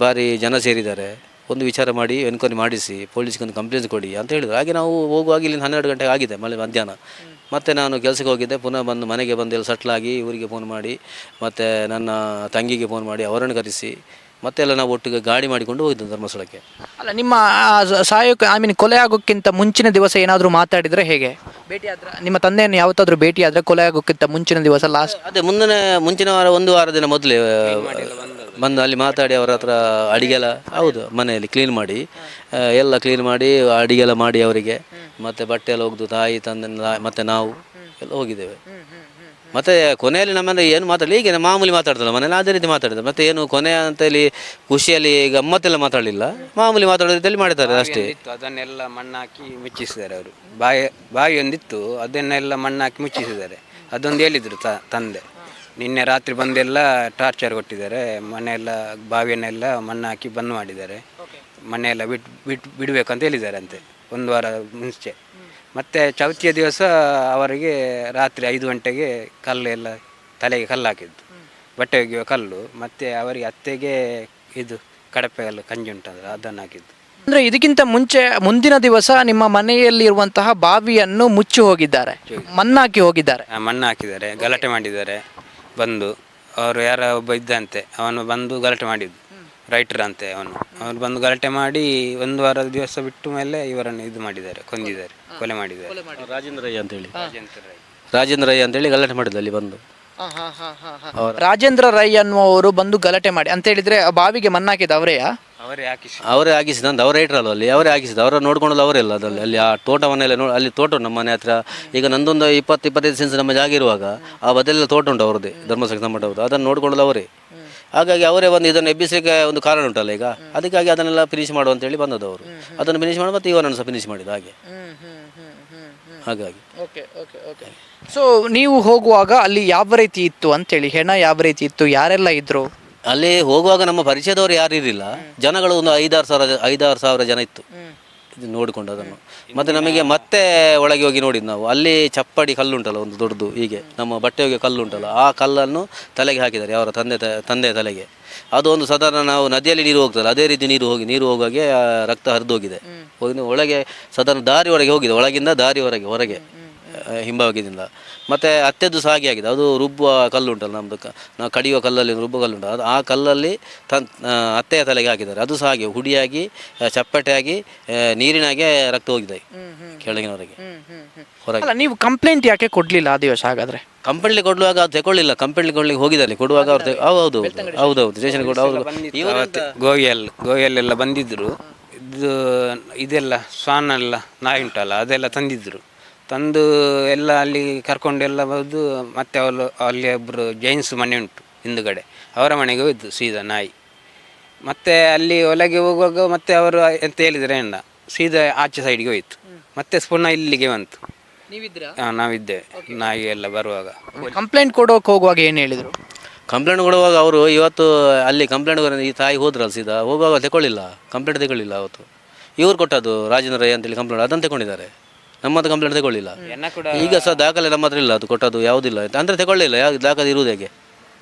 ಭಾರಿ ಜನ ಸೇರಿದ್ದಾರೆ. ಒಂದು ವಿಚಾರ ಮಾಡಿ ಎನ್ಕ್ವೈರಿ ಮಾಡಿಸಿ ಪೊಲೀಸ್ಗೆ ಒಂದು ಕಂಪ್ಲೇಂಟ್ಸ್ ಕೊಡಿ ಅಂತ ಹೇಳಿದ್ರು. ಹಾಗೆ ನಾವು ಹೋಗುವಾಗ ಇಲ್ಲಿ ಹನ್ನೆರಡು ಗಂಟೆಗೆ ಆಗಿದೆ ಮಳೆ, ಮಧ್ಯಾಹ್ನ. ಮತ್ತೆ ನಾನು ಕೆಲಸಕ್ಕೆ ಹೋಗಿದ್ದೆ, ಪುನಃ ಬಂದು ಮನೆಗೆ ಬಂದು ಎಲ್ಲ ಸಟ್ಲಾಗಿ ಇವರಿಗೆ ಫೋನ್ ಮಾಡಿ, ಮತ್ತು ನನ್ನ ತಂಗಿಗೆ ಫೋನ್ ಮಾಡಿ, ಅವರನ್ನು ಕರೆಸಿ, ಮತ್ತೆ ಎಲ್ಲ ನಾವು ಒಟ್ಟಿಗೆ ಗಾಡಿ ಮಾಡಿಕೊಂಡು ಹೋಗಿದ್ದು ಧರ್ಮಸ್ಥಳಕ್ಕೆ. ಅಲ್ಲ, ನಿಮ್ಮ ಸಹಾಯಕ್ಕೆ ಐ ಮೀನ್ ಕೊಲೆ ಆಗೋಕ್ಕಿಂತ ಮುಂಚಿನ ದಿವಸ ಏನಾದರೂ ಮಾತಾಡಿದರೆ ಹೇಗೆ? ಭೇಟಿ ಆದ್ರೆ? ನಿಮ್ಮ ತಂದೆಯನ್ನು ಯಾವತ್ತಾದ್ರೂ ಭೇಟಿ ಆದ್ರೆ ಕೊಲೆ ಆಗೋಕ್ಕಿಂತ ಮುಂಚಿನ ದಿವಸ ಲಾಸ್ಟ್ ಅದೇ ಮುಂದಿನ ಮುಂಚಿನ ವಾರ ಒಂದು ವಾರ ದಿನ ಮೊದಲೇ ಬಂದು ಅಲ್ಲಿ ಮಾತಾಡಿ ಅವರ ಹತ್ರ ಅಡಿಗೆಲ್ಲ ಹೌದು ಮನೆಯಲ್ಲಿ ಕ್ಲೀನ್ ಮಾಡಿ ಆ, ಎಲ್ಲ ಕ್ಲೀನ್ ಮಾಡಿ ಅಡಿಗೆಲ್ಲ ಮಾಡಿ ಅವರಿಗೆ. ಮತ್ತೆ ಬಟ್ಟೆ ಎಲ್ಲ ಒಗ್ದು ತಾಯಿ ತಂದೆ ಮತ್ತೆ ನಾವು ಎಲ್ಲ ಹೋಗಿದ್ದೇವೆ. ಮತ್ತೆ ಕೊನೆಯಲ್ಲಿ ನಮ್ಮನ್ನು ಏನು ಮಾತಾಡಲಿ ಈಗ ಮಾಮೂಲಿ ಮಾತಾಡ್ತಲ್ಲ ಮನೇಲಿ ಅದೇ ರೀತಿ ಮಾತಾಡಿದ್ರು. ಮತ್ತೆ ಏನು ಕೊನೆ ಅಂತೇಳಿ ಖುಷಿಯಲ್ಲಿ ಗಮ್ಮತ್ತೆಲ್ಲ ಮಾತಾಡಲಿಲ್ಲ. ಮಾಮೂಲಿ ಮಾತಾಡೋದ್ರಲ್ಲಿ ಮಾಡಿದ್ದಾರೆ ಅಷ್ಟೇ. ಇತ್ತು ಅದನ್ನೆಲ್ಲ ಮಣ್ಣಾಕಿ ಮುಚ್ಚಿಸಿದ್ದಾರೆ ಅವರು. ಬಾವಿ ಬಾಯಿ ಒಂದಿತ್ತು ಅದನ್ನೆಲ್ಲ ಮಣ್ಣಾಕಿ ಮುಚ್ಚಿಸಿದ್ದಾರೆ. ಅದೊಂದು ಹೇಳಿದರು ತ ತಂದೆ. ನಿನ್ನೆ ರಾತ್ರಿ ಬಂದೆಲ್ಲ ಟಾರ್ಚರ್ ಕೊಟ್ಟಿದ್ದಾರೆ. ಮನೆಯೆಲ್ಲ ಬಾವಿಯನ್ನೆಲ್ಲ ಮಣ್ಣಾಕಿ ಹಾಕಿ ಬಂದ್ ಮಾಡಿದ್ದಾರೆ. ಮನೆಯೆಲ್ಲ ಬಿಟ್ಟು ಬಿಟ್ಟು ಬಿಡಬೇಕಂತ ಹೇಳಿದ್ದಾರೆ ಅಂತೆ. ಒಂದು ವಾರ ಮುಂಚೆ. ಮತ್ತು ಚೌತಿಯ ದಿವಸ ಅವರಿಗೆ ರಾತ್ರಿ ಐದು ಗಂಟೆಗೆ ಕಲ್ಲು ಎಲ್ಲ ತಲೆಗೆ ಕಲ್ಲು ಹಾಕಿದ್ದು ಬಟ್ಟೆ ಒಗೆಯುವ ಕಲ್ಲು ಮತ್ತು ಅವರಿಗೆ ಅತ್ತೆಗೆ ಇದು ಕಡಪೆ ಕಲ್ಲು ಕಂಜಿ ಉಂಟಂದ್ರೆ ಅದನ್ನು ಹಾಕಿದ್ದು ಅಂದ್ರೆ ಇದಕ್ಕಿಂತ ಮುಂಚೆ ಮುಂದಿನ ದಿವಸ ನಿಮ್ಮ ಮನೆಯಲ್ಲಿರುವಂತಹ ಬಾವಿಯನ್ನು ಮುಚ್ಚಿ ಹೋಗಿದ್ದಾರೆ. ಮಣ್ಣಾಕಿ ಹೋಗಿದ್ದಾರೆ. ಮಣ್ಣಾಕಿದ್ದಾರೆ ಮಣ್ಣು ಹಾಕಿದ್ದಾರೆ ಗಲಾಟೆ ಮಾಡಿದ್ದಾರೆ ಬಂದು. ಅವರು ಯಾರ ಒಬ್ಬ ಇದ್ದಂತೆ ಅವನು ಬಂದು ಗಲಾಟೆ ಮಾಡಿದ್ದು. ರೈಟರ್ ಅಂತೆ ಅವನು. ಅವನು ಬಂದು ಗಲಾಟೆ ಮಾಡಿ ಒಂದು ವಾರದ ದಿವಸ ಬಿಟ್ಟು ಮೇಲೆ ಇವರನ್ನು ಇದು ಮಾಡಿದ್ದಾರೆ ಕೊಂದಿದ್ದಾರೆ. ಕೊಲೆ ಮಾಡಿದ್ದಾರೆ ರಾಜೇಂದ್ರ ರೈ ಅಂತೇಳಿ ರಾಜೇಂದ್ರ ರೈ. ಅಂತ ಹೇಳಿ ಅಂತೇಳಿ ಗಲಾಟೆ ಮಾಡಿದ್ದು ಅಲ್ಲಿ ಬಂದು. ರಾಜೇಂದ್ರ ರೈ ಅನ್ನುವರು ಬಂದು ಗಲಾಟೆ ಮಾಡಿ. ಅಂತ ಹೇಳಿದ್ರೆ ಆ ಬಾವಿಗೆ ಮಣ್ಣಾಕಿದ ಅವರೇಯಾ ಅವರೇ ಹಾಕಿಸಿ. ಅವರೇ ಆಗಿಸಿದ ಅಂತ ಅವರೇ ಇಟ್ರಲ್ಲ ಅಲ್ಲಿ? ಅವರೇ ಆಗಿಸಿದ ಅವರ ಅವರೇ ಇಲ್ಲ ಅದಲ್ಲಿ ಅಲ್ಲಿ ಆ ತೋಟವನ್ನೆಲ್ಲ ನೋಡಿ ಅಲ್ಲಿ ತೋಟ ಉಂಟು ನಮ್ಮ ಮನೆ ಹತ್ರ. ಈಗ ನಂದೊಂದು ಇಪ್ಪತ್ತು ಇಪ್ಪತ್ತೈದು ಸೆನ್ಸ್ ನಮ್ಮ ಜಾಗ ಇರುವಾಗ ಆ ಬದಲೆಲ್ಲ ತೋಟ ಉಂಟು ಅವ್ರದ್ದೇ ಧರ್ಮಸ್ಥಳ ಅವ್ರದ್ದು ಅದನ್ನು ನೋಡ್ಕೊಂಡು ಅವರೇ. ಹಾಗಾಗಿ ಅವರೇ ಬಂದು ಇದನ್ನು ಎಬ್ಬಿಸಲಿಕ್ಕೆ ಒಂದು ಕಾರಣ ಉಂಟಲ್ಲ ಈಗ? ಅದಕ್ಕಾಗಿ ಅದನ್ನೆಲ್ಲ ಫಿನಿಶ್ ಮಾಡು ಅಂತೇಳಿ ಬಂದದ್ದು ಅವರು. ಅದನ್ನು ಫಿನಿಶ್ ಮಾಡಿ ಮತ್ತೆ ಇವನನ್ನು ಸಹ ಫಿನಿಶ್ ಮಾಡಿದ ಹಾಗೆ. ಹಾಗಾಗಿ. ಓಕೆ ಓಕೆ ಓಕೆ ಸೊ ನೀವು ಹೋಗುವಾಗ ಅಲ್ಲಿ ಯಾವ ರೀತಿ ಇತ್ತು ಅಂತೇಳಿ? ಹೆಣ ಯಾವ ರೀತಿ ಇತ್ತು? ಯಾರೆಲ್ಲ ಇದ್ರು? ಅಲ್ಲಿ ಹೋಗುವಾಗ ನಮ್ಮ ಪರಿಚಯದವರು ಯಾರು ಇರಲಿಲ್ಲ. ಜನಗಳು ಒಂದು ಐದಾರು ಸಾವಿರ ಐದಾರು ಸಾವಿರ ಜನ ಇತ್ತು. ಇದು ನೋಡಿಕೊಂಡು ಅದನ್ನು. ಮತ್ತೆ ನಮಗೆ ಮತ್ತೆ ಒಳಗೆ ಹೋಗಿ ನೋಡಿದ್ದು ನಾವು. ಅಲ್ಲಿ ಚಪ್ಪಡಿ ಕಲ್ಲುಂಟಲ್ಲ ಒಂದು ದೊಡ್ಡದು ಹೀಗೆ. ನಮ್ಮ ಬಟ್ಟೆ ಹೋಗಿ ಕಲ್ಲುಂಟಲ್ಲ. ಆ ಕಲ್ಲನ್ನು ತಲೆಗೆ ಹಾಕಿದ್ದಾರೆ. ಅವರ ತಂದೆ ತಂದೆ ತಂದೆಯ ತಲೆಗೆ. ಅದು ಒಂದು ಸಾಧಾರಣ ನಾವು ನದಿಯಲ್ಲಿ ನೀರು ಹೋಗ್ತದೆ ಅದೇ ರೀತಿ ನೀರು ಹೋಗಿ ನೀರು ಹೋಗುವಾಗೆ ಆ ರಕ್ತ ಹರಿದೋಗಿದೆ ಹೋಗಿ ಒಳಗೆ ಸಾಧಾರಣ ದಾರಿ ಒಳಗೆ ಹೋಗಿದೆ ಒಳಗಿಂದ ದಾರಿ ಹೊರಗೆ ಹೊರಗೆ. ಹಿಂಭಾಗದಿಂದ ಮತ್ತು ಅತ್ತೆದ್ದು ಸಹ ಹಾಗೆ ಆಗಿದೆ. ಅದು ರುಬ್ಬುವ ಕಲ್ಲು ಉಂಟಲ್ಲ ನಮ್ಮದು ಕ ನಾವು ಕಡಿಯುವ ಕಲ್ಲಲ್ಲಿ ರುಬ್ಬುವ ಕಲ್ಲು ಉಂಟು. ಅದು ಆ ಕಲ್ಲಲ್ಲಿ ತನ್ ಅತ್ತೆಯ ತಲೆಗೆ ಹಾಕಿದ್ದಾರೆ. ಅದು ಸಹ ಹಾಗೆ ಹುಡಿಯಾಗಿ ಚಪ್ಪಟೆಯಾಗಿ ನೀರಿನಾಗೆ ರಕ್ತ ಹೋಗಿದೆ ಕೆಳಗಿನವರೆಗೆ. ಹೊರಗೆ. ಅಲ್ಲ ನೀವು ಕಂಪ್ಲೇಂಟ್ ಯಾಕೆ ಕೊಡ್ಲಿಲ್ಲ ಆ ದಿವಸ ಹಾಗಾದ್ರೆ? ಕಂಪ್ಲೇಂಟ್ ಕೊಡುವಾಗ ಅದು ತಗೊಳ್ಳಿಲ್ಲ ಕಂಪ್ಲೇಂಟ್ ಕೊಡ್ಲಿಕ್ಕೆ ಹೋಗಿದ್ದಾರೆ. ಕೊಡುವಾಗ ಅವ್ರು ಹೌದು ಹೌದು ಹೌದು ಹೌದು. ಸ್ಟೇಷನ್ ಕೊಡು ಹೌದು. ಗೋವಿಯಲ್ಲಿ ಅವತ್ತು ಗೋವಿಯಲ್ ಗೋವಿಯಲ್ಲೆಲ್ಲ ಬಂದಿದ್ದರು ಇದು ಇದೆಲ್ಲ ಸ್ವಾನ್ ಎಲ್ಲ ನಾಯಿ ಉಂಟಲ್ಲ ಅದೆಲ್ಲ ತಂದಿದ್ದರು ತಂದು ಎಲ್ಲ ಅಲ್ಲಿ ಕರ್ಕೊಂಡೆಲ್ಲ ಬಂದು ಮತ್ತೆ ಅವಳು ಅಲ್ಲಿ ಒಬ್ಬರು ಜೈನ್ಸ್ ಮನೆ ಉಂಟು ಹಿಂದುಗಡೆ. ಅವರ ಮನೆಗೆ ಹೋಯ್ತು ಸೀದಾ ನಾಯಿ. ಮತ್ತೆ ಅಲ್ಲಿ ಒಳಗೆ ಹೋಗುವಾಗ ಮತ್ತೆ ಅವರು ಎಂತ ಹೇಳಿದರೆ ಅಣ್ಣ ಸೀದಾ ಆಚೆ ಸೈಡ್ಗೆ ಹೋಯ್ತು. ಮತ್ತೆ ಪುನಃ ಇಲ್ಲಿಗೆ ಬಂತು. ಹಾಂ ನಾವಿದ್ದೇವೆ ನಾಯಿ ಎಲ್ಲ ಬರುವಾಗ. ಕಂಪ್ಲೇಂಟ್ ಕೊಡೋಕೆ ಹೋಗುವಾಗ ಏನು ಹೇಳಿದರು? ಕಂಪ್ಲೇಂಟ್ ಕೊಡುವಾಗ ಅವರು ಇವತ್ತು ಅಲ್ಲಿ ಕಂಪ್ಲೇಂಟ್ ಈ ತಾಯಿ ಹೋದ್ರಲ್ಲ ಸೀದಾ ಹೋಗುವಾಗ ತಗೊಳ್ಳಿಲ್ಲ ಕಂಪ್ಲೇಂಟ್ ತಗೊಳ್ಳಿಲ್ಲ ಅವತ್ತು. ಇವ್ರು ಕೊಟ್ಟದ್ದು ರಾಜೇಂದ್ರ ರೈ ಅಂತೇಳಿ ಕಂಪ್ಲೇಂಟ್ ಅದನ್ನು ತಗೊಂಡಿದ್ದಾರೆ ನಮ್ಮದು ಕಂಪ್ಲೇಂಟ್ ತಗೊಳ್ಳಿಲ್ಲ. ಈಗ ಸಹ ದಾಖಲೆ ನಮ್ಮ ಹತ್ರ ಇಲ್ಲ ಅದು ಕೊಟ್ಟದ್ದು ಯಾವುದಿಲ್ಲ ಅಂದರೆ ತಗೊಳ್ಳಿಲ್ಲ ಯಾವ ದಾಖಲೆ ಇರುವುದು ಹೇಗೆ?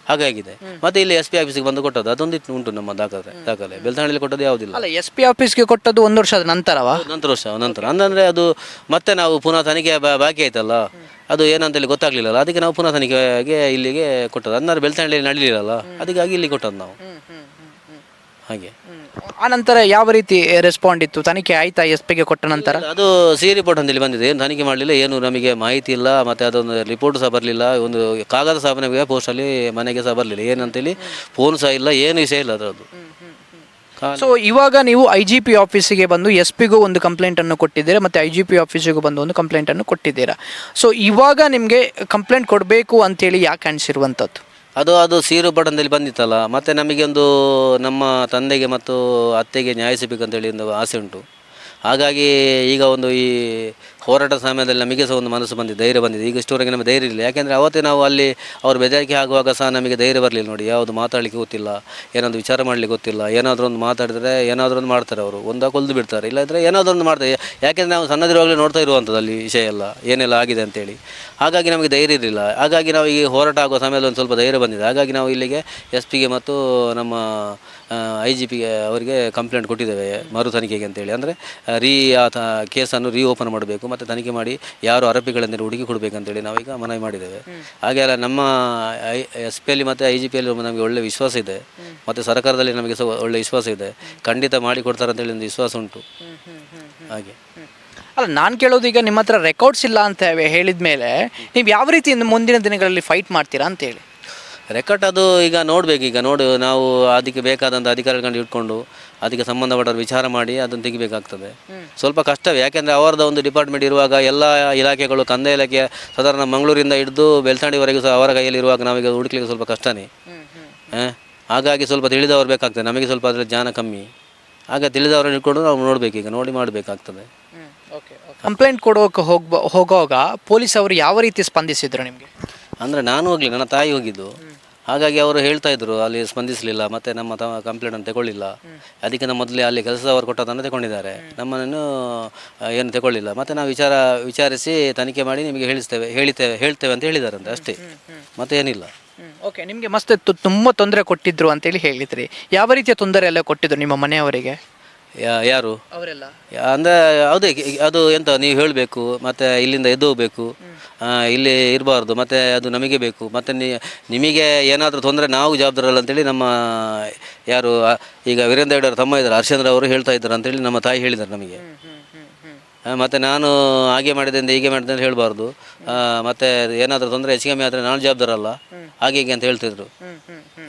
ಹಾಗಾಗಿದೆ ಮತ್ತೆ ಇಲ್ಲಿ ಎಸ್ ಪಿ ಆಫೀಸಿಗೆ ಬಂದು ಕೊಟ್ಟದ್ದು ಅದೊಂದು ಉಂಟು ನಮ್ಮ ದಾಖಲೆ ದಾಖಲೆ. ಬೆಳ್ತಂಗಡಿಯಲ್ಲಿ ಕೊಟ್ಟದ್ದು ಯಾವುದಿಲ್ಲ ಅಲ್ಲ ಎಸ್ ಪಿ ಆಫೀಸ್ಗೆ ಕೊಟ್ಟದ್ದು ಒಂದು ವರ್ಷದ ನಂತರವಾ? ನಂತರ ವರ್ಷ ನಂತರ. ಅಂದ್ರೆ ಅದು ಮತ್ತೆ ನಾವು ಪುನಃ ತನಿಖೆ ಬಾ- ಬಾಕಿ ಆಯ್ತಲ್ಲ? ಅದು ಏನಂತೇಳಿ ಗೊತ್ತಾಗ್ಲಿಲ್ಲ ಅದಕ್ಕೆ ನಾವು ಪುನಃ ತನಿಖೆಗೆ ಇಲ್ಲಿಗೆ ಕೊಟ್ಟದ್ದು. ಅಂದ್ರೆ ಬೆಳ್ತಂಗಡಿಯಲ್ಲಿ ನಡೀಲಿಲ್ಲಲ್ಲ? ಅದಕ್ಕಾಗಿ ಇಲ್ಲಿ ಕೊಟ್ಟದ್ದು ನಾವು. ಹಾಗೆ. ಆ ನಂತರ ಯಾವ ರೀತಿ ರೆಸ್ಪಾಂಡ್ ಇತ್ತು? ತನಿಖೆ ಆಯ್ತಾ ಎಸ್ ಪಿಗೆ ಕೊಟ್ಟ ನಂತರ? ಅದು ಸಿ ರಿಪೋರ್ಟ್ ಅಂತೇಳಿ ಬಂದಿದೆ. ಏನು ತನಿಖೆ ಮಾಡಲಿಲ್ಲ ಏನು ನಮಗೆ ಮಾಹಿತಿ ಇಲ್ಲ ಮತ್ತು ಅದೊಂದು ರಿಪೋರ್ಟ್ ಸಹ ಬರಲಿಲ್ಲ. ಒಂದು ಕಾಗದ ಸಹ ನಮಗೆ ಪೋಸ್ಟಲ್ಲಿ ಮನೆಗೆ ಸಹ ಬರಲಿಲ್ಲ. ಏನಂತೇಳಿ ಫೋನ್ ಸಹ ಇಲ್ಲ ಏನು ವಿಷಯ ಇಲ್ಲ ಅದರದ್ದು. ಸೊ ಇವಾಗ ನೀವು ಐ ಜಿ ಪಿ ಆಫೀಸಿಗೆ ಬಂದು ಎಸ್ ಪಿಗೂ ಒಂದು ಕಂಪ್ಲೇಂಟ್ ಅನ್ನು ಕೊಟ್ಟಿದ್ದೀರಾ ಮತ್ತೆ ಐ ಜಿ ಪಿ ಆಫೀಸಿಗೂ ಬಂದು ಒಂದು ಕಂಪ್ಲೇಂಟ್ ಅನ್ನು ಕೊಟ್ಟಿದ್ದೀರಾ? ಸೊ ಇವಾಗ ನಿಮಗೆ ಕಂಪ್ಲೇಂಟ್ ಕೊಡಬೇಕು ಅಂತೇಳಿ ಯಾಕೆ ಅನಿಸಿರುವಂಥದ್ದು? ಅದು ಅದು ಸೀರು ಬಟನ್ದಲ್ಲಿ ಬಂದಿತ್ತಲ್ಲ, ಮತ್ತು ನಮಗೆ ಒಂದು ನಮ್ಮ ತಂದೆಗೆ ಮತ್ತು ಅತ್ತೆಗೆ ನ್ಯಾಯ ಸಿಗಬೇಕಂತೇಳಿ ಒಂದು ಆಸೆ ಉಂಟು. ಹಾಗಾಗಿ ಈಗ ಒಂದು ಈ ಹೋರಾಟ ಸಮಯದಲ್ಲಿ ನಮಗೆ ಸಹ ಒಂದು ಮನಸ್ಸು ಬಂದಿದೆ, ಧೈರ್ಯ ಬಂದಿದೆ. ಈಗ ಇಷ್ಟವರೆಗೆ ನಮಗೆ ಧೈರ್ಯ ಇಲ್ಲ. ಯಾಕೆಂದರೆ ಅವತ್ತೇ ನಾವು ಅಲ್ಲಿ ಅವ್ರು ಬೆದರಿಕೆ ಆಗುವಾಗ ಸಹ ನಮಗೆ ಧೈರ್ಯ ಬರಲಿಲ್ಲ ನೋಡಿ. ಯಾವುದು ಮಾತಾಡಲಿಕ್ಕೆ ಗೊತ್ತಿಲ್ಲ, ಏನಾದರೂ ವಿಚಾರ ಮಾಡಲಿಕ್ಕೆ ಗೊತ್ತಿಲ್ಲ, ಏನಾದರೂ ಒಂದು ಮಾತಾಡಿದರೆ ಏನಾದರೂ ಒಂದು ಮಾಡ್ತಾರೆ ಅವರು. ಒಂದ ಕೊಲ್ದು ಬಿಡ್ತಾರೆ. ಇಲ್ಲಾಂದರೆ ಏನಾದರೂ ಒಂದು ಮಾಡ್ತಾರೆ. ಯಾಕೆಂದರೆ ನಾವು ಸಣ್ಣದಿರುವಾಗಲೇ ನೋಡ್ತಾ ಇರುವಂಥದ್ದು ವಿಷಯ ಎಲ್ಲ. ಏನೆಲ್ಲ ಆಗಿದೆ ಅಂತೇಳಿ. ಹಾಗಾಗಿ ನಮಗೆ ಧೈರ್ಯ ಇರಲಿಲ್ಲ. ಹಾಗಾಗಿ ನಾವು ಈ ಹೋರಾಟ ಆಗುವ ಸಮಯದಲ್ಲಿ ಒಂದು ಸ್ವಲ್ಪ ಧೈರ್ಯ ಬಂದಿದೆ. ಹಾಗಾಗಿ ನಾವು ಇಲ್ಲಿಗೆ ಎಸ್ ಪಿಗೆ ಮತ್ತು ನಮ್ಮ ಐ ಜಿ ಪಿಗೆ ಅವರಿಗೆ ಕಂಪ್ಲೇಂಟ್ ಕೊಟ್ಟಿದ್ದೇವೆ ಮರು ತನಿಖೆಗೆ ಅಂತೇಳಿ. ಅಂದರೆ ರೀ ಆ ತ ಕೇಸನ್ನು ರೀ ಓಪನ್ ಮಾಡಬೇಕು ಮತ್ತು ತನಿಖೆ ಮಾಡಿ ಯಾರು ಆರೋಪಿಗಳೆಂದರೆ ಹುಡುಕಿ ಕೊಡಬೇಕಂತೇಳಿ ನಾವೀಗ ಮನವಿ ಮಾಡಿದ್ದೇವೆ. ಹಾಗೆ ಅಲ್ಲ ನಮ್ಮ ಐ ಎಸ್ ಪಿ ಅಲ್ಲಿ ಮತ್ತು ಐ ಜಿ ಪಿಯಲ್ಲಿ ನಮಗೆ ಒಳ್ಳೆ ವಿಶ್ವಾಸ ಇದೆ. ಮತ್ತು ಸರ್ಕಾರದಲ್ಲಿ ನಮಗೆ ಸಹ ಒಳ್ಳೆ ವಿಶ್ವಾಸ ಇದೆ. ಖಂಡಿತ ಮಾಡಿ ಕೊಡ್ತಾರೆ ಅಂತೇಳಿ ಒಂದು ವಿಶ್ವಾಸ ಉಂಟು. ಹಾಗೆ. ಅಲ್ಲ ನಾನು ಕೇಳೋದು ಈಗ ನಿಮ್ಮ ಹತ್ರ ರೆಕಾರ್ಡ್ಸ್ ಇಲ್ಲ ಅಂತ ಹೇಳಿದ ಮೇಲೆ ನೀವು ಯಾವ ರೀತಿ ಮುಂದಿನ ದಿನಗಳಲ್ಲಿ ಫೈಟ್ ಮಾಡ್ತೀರಾ ಅಂತೇಳಿ? ರೆಕಾರ್ಡ್ ಅದು ಈಗ ನೋಡಬೇಕು ಈಗ ನೋಡು ನಾವು ಅದಕ್ಕೆ ಬೇಕಾದಂಥ ಅಧಿಕಾರಿಗಳನ್ನ ಇಟ್ಕೊಂಡು ಅದಕ್ಕೆ ಸಂಬಂಧಪಟ್ಟವ್ರು ವಿಚಾರ ಮಾಡಿ ಅದನ್ನು ತೆಗಿಬೇಕಾಗ್ತದೆ. ಸ್ವಲ್ಪ ಕಷ್ಟವೇ ಯಾಕೆಂದರೆ ಅವರದ ಒಂದು ಡಿಪಾರ್ಟ್ಮೆಂಟ್ ಇರುವಾಗ ಎಲ್ಲ ಇಲಾಖೆಗಳು ಕಂದಾಯ ಇಲಾಖೆ ಸಾಧಾರಣ ಮಂಗಳೂರಿಂದ ಹಿಡಿದು ಬೆಳ್ತಾಂಡಿವರೆಗೂ ಸಹ ಅವರ ಕೈಯಲ್ಲಿ ಇರುವಾಗ ನಾವೀಗ ಹುಡುಕ್ಲಿಕ್ಕೆ ಸ್ವಲ್ಪ ಕಷ್ಟನೇ? ಹಾಗಾಗಿ ಸ್ವಲ್ಪ ತಿಳಿದವರು ಬೇಕಾಗ್ತದೆ ನಮಗೆ ಸ್ವಲ್ಪ ಅದರ ಜ್ಞಾನ ಕಮ್ಮಿ. ಆಗ ತಿಳಿದವರನ್ನು ಇಟ್ಕೊಂಡು ನಾವು ನೋಡಬೇಕು ಈಗ ನೋಡಿ ಮಾಡಬೇಕಾಗ್ತದೆ. ಕಂಪ್ಲೇಂಟ್ ಕೊಡೋಕೆ ಹೋಗ್ಬ ಹೋಗುವಾಗ ಪೊಲೀಸ್ ಅವರು ಯಾವ ರೀತಿ ಸ್ಪಂದಿಸಿದ್ರು ನಿಮಗೆ? ಅಂದರೆ ನಾನು ಹೋಗಲಿ ನನ್ನ ತಾಯಿ ಹೋಗಿದ್ದು. ಹಾಗಾಗಿ ಅವರು ಹೇಳ್ತಾ ಇದ್ರು, ಅಲ್ಲಿ ಸ್ಪಂದಿಸಲಿಲ್ಲ, ಮತ್ತೆ ನಮ್ಮ ಕಂಪ್ಲೇಂಟ್ ಅನ್ನು ತಗೊಳ್ಳಿಲ್ಲ. ಅದಕ್ಕಿಂತ ಮೊದಲೇ ಅಲ್ಲಿ ಕೆಲಸದವರು ಕೊಟ್ಟದನ್ನು ತಗೊಂಡಿದ್ದಾರೆ. ನಮ್ಮನ್ನು ಏನು ತಗೊಳ್ಳಿಲ್ಲ. ಮತ್ತೆ ನಾವು ವಿಚಾರ, ವಿಚಾರಿಸಿ ತನಿಖೆ ಮಾಡಿ ನಿಮಗೆ ಹೇಳಿಸ್ತೇವೆ, ಹೇಳಿತೇವೆ, ಹೇಳ್ತೇವೆ ಅಂತ ಹೇಳಿದಾರಂತೆ ಅಷ್ಟೇ. ಮತ್ತೆ ಏನಿಲ್ಲ. ಓಕೆ, ನಿಮಗೆ ಮಸ್ತ್ ತು- ತುಂಬ ತೊಂದರೆ ಕೊಟ್ಟಿದ್ರು ಅಂತೇಳಿ ಹೇಳಿದ್ರಿ. ಯಾವ ರೀತಿಯ ತೊಂದರೆ ಎಲ್ಲ ಕೊಟ್ಟಿದ್ರು ನಿಮ್ಮ ಮನೆಯವರಿಗೆ? ಯಾ- ಯಾರು? ಅವರೆಲ್ಲ. ಯಾ- ಅಂದ್ರೆ ಅದೇ ಅದು ಎಂತ ನೀವು ಹೇಳಬೇಕು ಮತ್ತೆ ಇಲ್ಲಿಂದ ಎದ್ದು ಹೋಗ್ಬೇಕು ಆ, ಇಲ್ಲಿ ಇರಬಾರ್ದು ಮತ್ತೆ ಅದು ನಮಗೆ ಬೇಕು ಮತ್ತೆ ನಿ ನಿಮಗೆ ಏನಾದರೂ ತೊಂದರೆ ನಾವು ಜವಾಬ್ದಾರಲ್ಲ ಅಂತೇಳಿ ನಮ್ಮ ಯಾರು ಆ, ಈಗ ವೀರೇಂದ್ರ ಹೆಗ್ಡೆ ತಮ್ಮ ಇದ್ದಾರೆ ಹರ್ಷೇಂದ್ರ ಅವರು ಹೇಳ್ತಾ ಇದ್ದಾರೆ ಅಂತೇಳಿ ನಮ್ಮ ತಾಯಿ ಹೇಳಿದ್ದಾರೆ ನಮಗೆ. ಆ, ಮತ್ತೆ ನಾನು ಹಾಗೆ ಮಾಡಿದೆ ಅಂತ ಹೀಗೆ ಮಾಡಿದೆ ಅಂತ ಹೇಳಬಾರ್ದು ಮತ್ತೆ ಏನಾದರೂ ತೊಂದರೆ ಹೆಚ್ಚು ಕಮ್ಮಿ ಆದರೆ ನಾನು ಜವಾಬ್ದಾರಲ್ಲ ಹಾಗೆ ಹೀಗೆ ಅಂತ ಹೇಳ್ತಿದ್ರು.